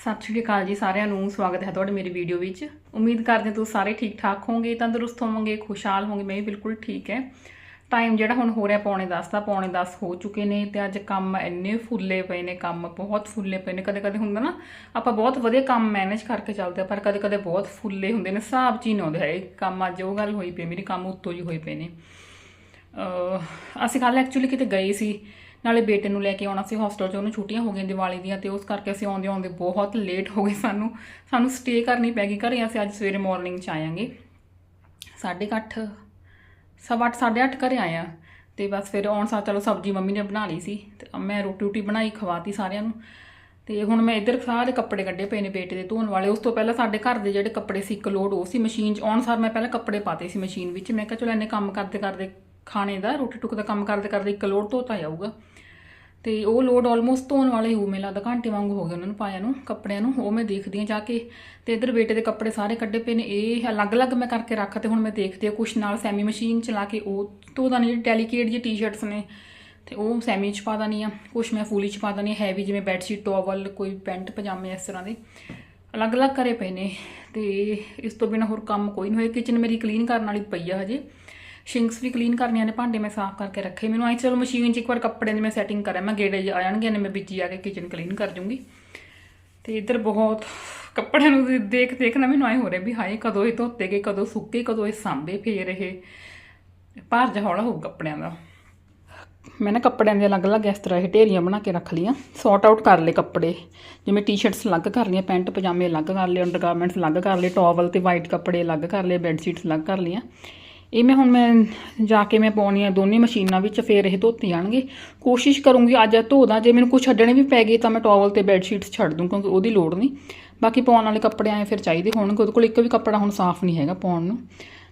ਸਤਿ ਸ਼੍ਰੀ ਅਕਾਲ ਜੀ ਸਾਰਿਆਂ ਨੂੰ, ਸਵਾਗਤ ਹੈ ਤੁਹਾਡੇ ਮੇਰੀ ਵੀਡੀਓ ਵਿੱਚ। ਉਮੀਦ ਕਰਦੇ ਹਾਂ ਤੁਸੀਂ ਸਾਰੇ ਠੀਕ ਠਾਕ ਹੋਵੋਗੇ, ਤੰਦਰੁਸਤ ਹੋਵੋਗੇ, ਖੁਸ਼ਹਾਲ ਹੋਵੋਗੇ, ਮੈਂ ਵੀ ਬਿਲਕੁਲ ਠੀਕ ਹੈ। ਟਾਈਮ ਜਿਹੜਾ ਹੁਣ ਹੋ ਰਿਹਾ ਪੌਣੇ 10 ਦਾ, ਪੌਣੇ 10 ਹੋ ਚੁੱਕੇ ਨੇ ਤੇ ਅੱਜ ਕੰਮ ਇੰਨੇ ਫੁੱਲੇ ਪਏ ਨੇ, ਕੰਮ ਬਹੁਤ ਫੁੱਲੇ ਪਏ ਨੇ। ਕਦੇ ਕਦੇ ਹੁੰਦਾ ਨਾ, ਆਪਾਂ ਬਹੁਤ ਵਧੀਆ ਕੰਮ ਮੈਨੇਜ ਕਰਕੇ ਚੱਲਦੇ ਆ ਪਰ ਕਦੇ ਕਦੇ ਬਹੁਤ ਫੁੱਲੇ ਹੁੰਦੇ ਨੇ, ਹਿਸਾਬ ਚ ਹੀ ਨਹੀਂ ਆਉਂਦੇ ਹੈ। ਕੰਮ ਅੱਜ ਉਹ ਗੱਲ ਹੋਈ ਪਈ, ਮੇਰੇ ਕੰਮ ਉੱਤੋਂ ਹੀ ਹੋਏ ਪਏ ਨੇ। ਅਸੀਂ ਕੱਲ ਐਕਚੁਅਲੀ ਕਿਤੇ ਗਏ ਸੀ ਨਾਲੇ ਬੇਟੇ ਨੂੰ ਲੈ ਕੇ ਆਉਣਾ ਸੀ ਹੌਸਟਲ 'ਚ, ਉਹਨੂੰ ਛੁੱਟੀਆਂ ਹੋ ਗਈਆਂ ਦੀਵਾਲੀ ਦੀਆਂ ਤੇ ਉਸ ਕਰਕੇ ਅਸੀਂ ਆਉਂਦੇ ਆਉਂਦੇ ਬਹੁਤ ਲੇਟ ਹੋ ਗਏ ਸਾਨੂੰ। ਸਾਨੂੰ ਸਟੇ ਕਰਨੀ ਪੈ ਗਈ। ਘਰੇ ਅਸੀਂ ਅੱਜ ਸਵੇਰੇ ਮਾਰਨਿੰਗ 'ਚ ਆਵਾਂਗੇ ਸਾਢੇ ਕੁ ਅੱਠ, ਸਵਾ ਅੱਠ, ਸਾਢੇ ਅੱਠ ਘਰੇ ਆਇਆ ਤੇ ਬਸ ਫਿਰ ਆਉਣ ਸਾਰ ਚਲੋ ਸਬਜ਼ੀ ਮੰਮੀ ਨੇ ਬਣਾ ਲਈ ਸੀ ਤੇ ਮੈਂ ਰੋਟੀ ਰੋਟੀ ਬਣਾਈ, ਖਵਾਤੀ ਸਾਰਿਆਂ ਨੂੰ। ਤੇ ਹੁਣ ਮੈਂ ਇੱਧਰ ਸਾਰੇ ਕੱਪੜੇ ਕੱਢੇ ਪਏ ਨੇ ਬੇਟੇ ਦੇ ਧੋਣ ਵਾਲੇ। ਉਸ ਤੋਂ ਪਹਿਲਾਂ ਸਾਡੇ ਘਰ ਦੇ ਜਿਹੜੇ ਕੱਪੜੇ ਸੀ ਇੱਕ ਲੋਡ ਉਹ ਸੀ ਮਸ਼ੀਨ 'ਚ। ਆਉਣ ਸਾਰ ਮੈਂ ਪਹਿਲਾਂ ਕੱਪੜੇ ਪਾਤੇ ਸੀ ਮਸ਼ੀਨ ਵਿੱਚ। ਮੈਂ ਕਿਹਾ ਚਲੋ ਇੰਨੇ ਕੰਮ ਕਰਦੇ ਕਰਦੇ ਖਾਣੇ ਦਾ ਰੋਟੀ ਟੁੱਕ ਦਾ ਕੰਮ ਕਰਦੇ ਕਰਦੇ ਇੱਕ ਲੋਡ ਧੋਤਾ ਜਾਊਗਾ। ਤੇ ਉਹ ਲੋਡ ਆਲਮੋਸਟ ਧੋਣ ਵਾਲੇ ਹੋ ਮੈਨੂੰ ਲੱਗਦਾ ਘੰਟੇ ਵਾਂਗੂ ਹੋ ਗਏ ਉਹਨਾਂ ਨੂੰ ਪਾਇਆ ਨੂੰ, ਕੱਪੜਿਆਂ ਨੂੰ, ਉਹ ਮੈਂ ਦੇਖਦੀ ਹਾਂ ਜਾ ਕੇ। ਤੇ ਇੱਧਰ ਬੇਟੇ ਦੇ ਕੱਪੜੇ ਸਾਰੇ ਕੱਢੇ ਪਏ ਨੇ, ਇਹ ਅਲੱਗ-ਅਲੱਗ ਮੈਂ ਕਰਕੇ ਰੱਖ ਤੇ ਹੁਣ ਮੈਂ ਦੇਖਦੀ ਹਾਂ ਕੁਛ ਨਾਲ ਸੈਮੀ ਮਸ਼ੀਨ ਚਲਾ ਕੇ ਉਹ ਧੋਦਾ ਨਹੀਂ ਜਿਹੜੀ ਡੈਲੀਕੇਟ ਜਿਹੀ ਟੀ-ਸ਼ਰਟਸ ਨੇ, ਤੇ ਉਹ ਸੈਮੀ ਚ ਪਾ ਦਾਨੀ ਆ ਕੁਛ ਮੈਂ ਫੁੱਲੀ ਚ ਪਾ ਦਾਨੀ ਹੈਵੀ ਜਿਵੇਂ ਬੈੱਡ ਸ਼ੀਟ ਟਾਵਲ ਕੋਈ ਪੈਂਟ, ਪਜਾਮੇ ਇਸ ਤਰ੍ਹਾਂ ਦੇ। ਅਲੱਗ-ਅਲੱਗ ਕਰੇ ਪਏ ਨੇ, ਤੇ ਇਸ ਤੋਂ ਬਿਨਾ ਹੋਰ ਕੰਮ ਕੋਈ ਨਹੀਂ ਹੋਇਆ। ਕਿਚਨ ਮੇਰੀ ਕਲੀਨ ਕਰਨ ਵਾਲੀ ਪਈ ਆ ਹਜੇ। ਸ਼ਿੰਕਸ ਵੀ ਕਲੀਨ ਕਰਨੀਆਂ ਨੇ, ਭਾਂਡੇ ਮੈਂ ਸਾਫ਼ ਕਰਕੇ ਰੱਖੇ। ਮੈਨੂੰ ਆਈ ਚਲੋ ਮਸ਼ੀਨ 'ਚ ਇੱਕ ਵਾਰ ਕੱਪੜੇ ਦੀ ਮੈਂ ਸੈਟਿੰਗ ਕਰਾਂ। ਮੈਂ ਗੇੜੇ ਆ ਜਾਣਗੇ ਨੇ, ਮੈਂ ਵਿੱਚ ਆ ਕੇ ਕਿਚਨ ਕਲੀਨ ਕਰ ਜੂੰਗੀ। ਤੇ ਇੱਧਰ ਬਹੁਤ ਕੱਪੜਿਆਂ ਨੂੰ ਦੇਖ ਦੇਖ ਨਾ ਮੈਨੂੰ ਆਏ ਹੋ ਰਿਹਾ ਵੀ ਹਾਏ, ਕਦੋਂ ਇਹ ਧੋਤੇ ਗਏ, ਕਦੋਂ ਸੁੱਕੇ, ਕਦੋਂ ਇਹ ਸਾਂਭੇ ਫੇਰ ਇਹ। ਭਾਰ ਜਿਹਾ ਹੌਲਾ ਹੋਊ ਕੱਪੜਿਆਂ ਦਾ। ਮੈਂ ਨਾ ਕੱਪੜਿਆਂ ਦੇ ਅਲੱਗ-ਅਲੱਗ ਇਸ ਤਰ੍ਹਾਂ ਇਹ ਢੇਰੀਆਂ ਬਣਾ ਕੇ ਰੱਖ ਲਈਆਂ। ਸੌਰਟ ਆਊਟ ਕਰ ਲਏ ਕੱਪੜੇ। ਜਿਵੇਂ ਟੀ-ਸ਼ਰਟਸ ਅਲੱਗ ਕਰ ਲਈਆਂ, ਪੈਂਟ, ਪਜਾਮੇ ਅਲੱਗ ਕਰ ਲਏ ਅੰਡਰਗਾਰਮੈਂਟਸ ਅਲੱਗ ਕਰ ਲਏ ਟਾਵਲ ਤੇ ਵਾਈਟ ਕੱਪੜੇ ਅਲੱਗ ਕਰ ਲਏ ਬੈੱਡ ਸ਼ੀਟਸ ਅਲੱਗ ਕਰ ਲਈਆਂ। ਇਹ ਮੈਂ ਹੁਣ ਮੈਂ ਜਾ ਕੇ ਮੈਂ ਪਾਉਣੀ ਆ ਦੋਨੇ ਮਸ਼ੀਨਾਂ ਵਿੱਚ, ਫੇਰ ਇਹ ਧੋਤੇ ਜਾਣਗੇ। ਕੋਸ਼ਿਸ਼ ਕਰੂੰਗੀ ਅੱਜ ਧੋ ਦਾਂ ਜੇ ਮੈਨੂੰ ਕੁਝ ਛੱਡਣੇ ਵੀ ਪੈ ਗਏ ਤਾਂ ਮੈਂ ਟਾਵਲ ਤੇ ਬੈੱਡ ਸ਼ੀਟਸ ਛੱਡ ਦੂੰ, ਕਿਉਂਕਿ ਉਹਦੀ ਲੋੜ ਨਹੀਂ। ਬਾਕੀ ਪਾਉਣ ਵਾਲੇ ਕੱਪੜੇ ਆਏ ਫਿਰ ਚਾਹੀਦੇ ਹੋਣਗੇ, ਉਹਦੇ ਕੋਲ ਇੱਕ ਵੀ ਕੱਪੜਾ ਹੁਣ ਸਾਫ਼ ਨਹੀਂ ਹੈਗਾ ਪਾਉਣ ਨੂੰ।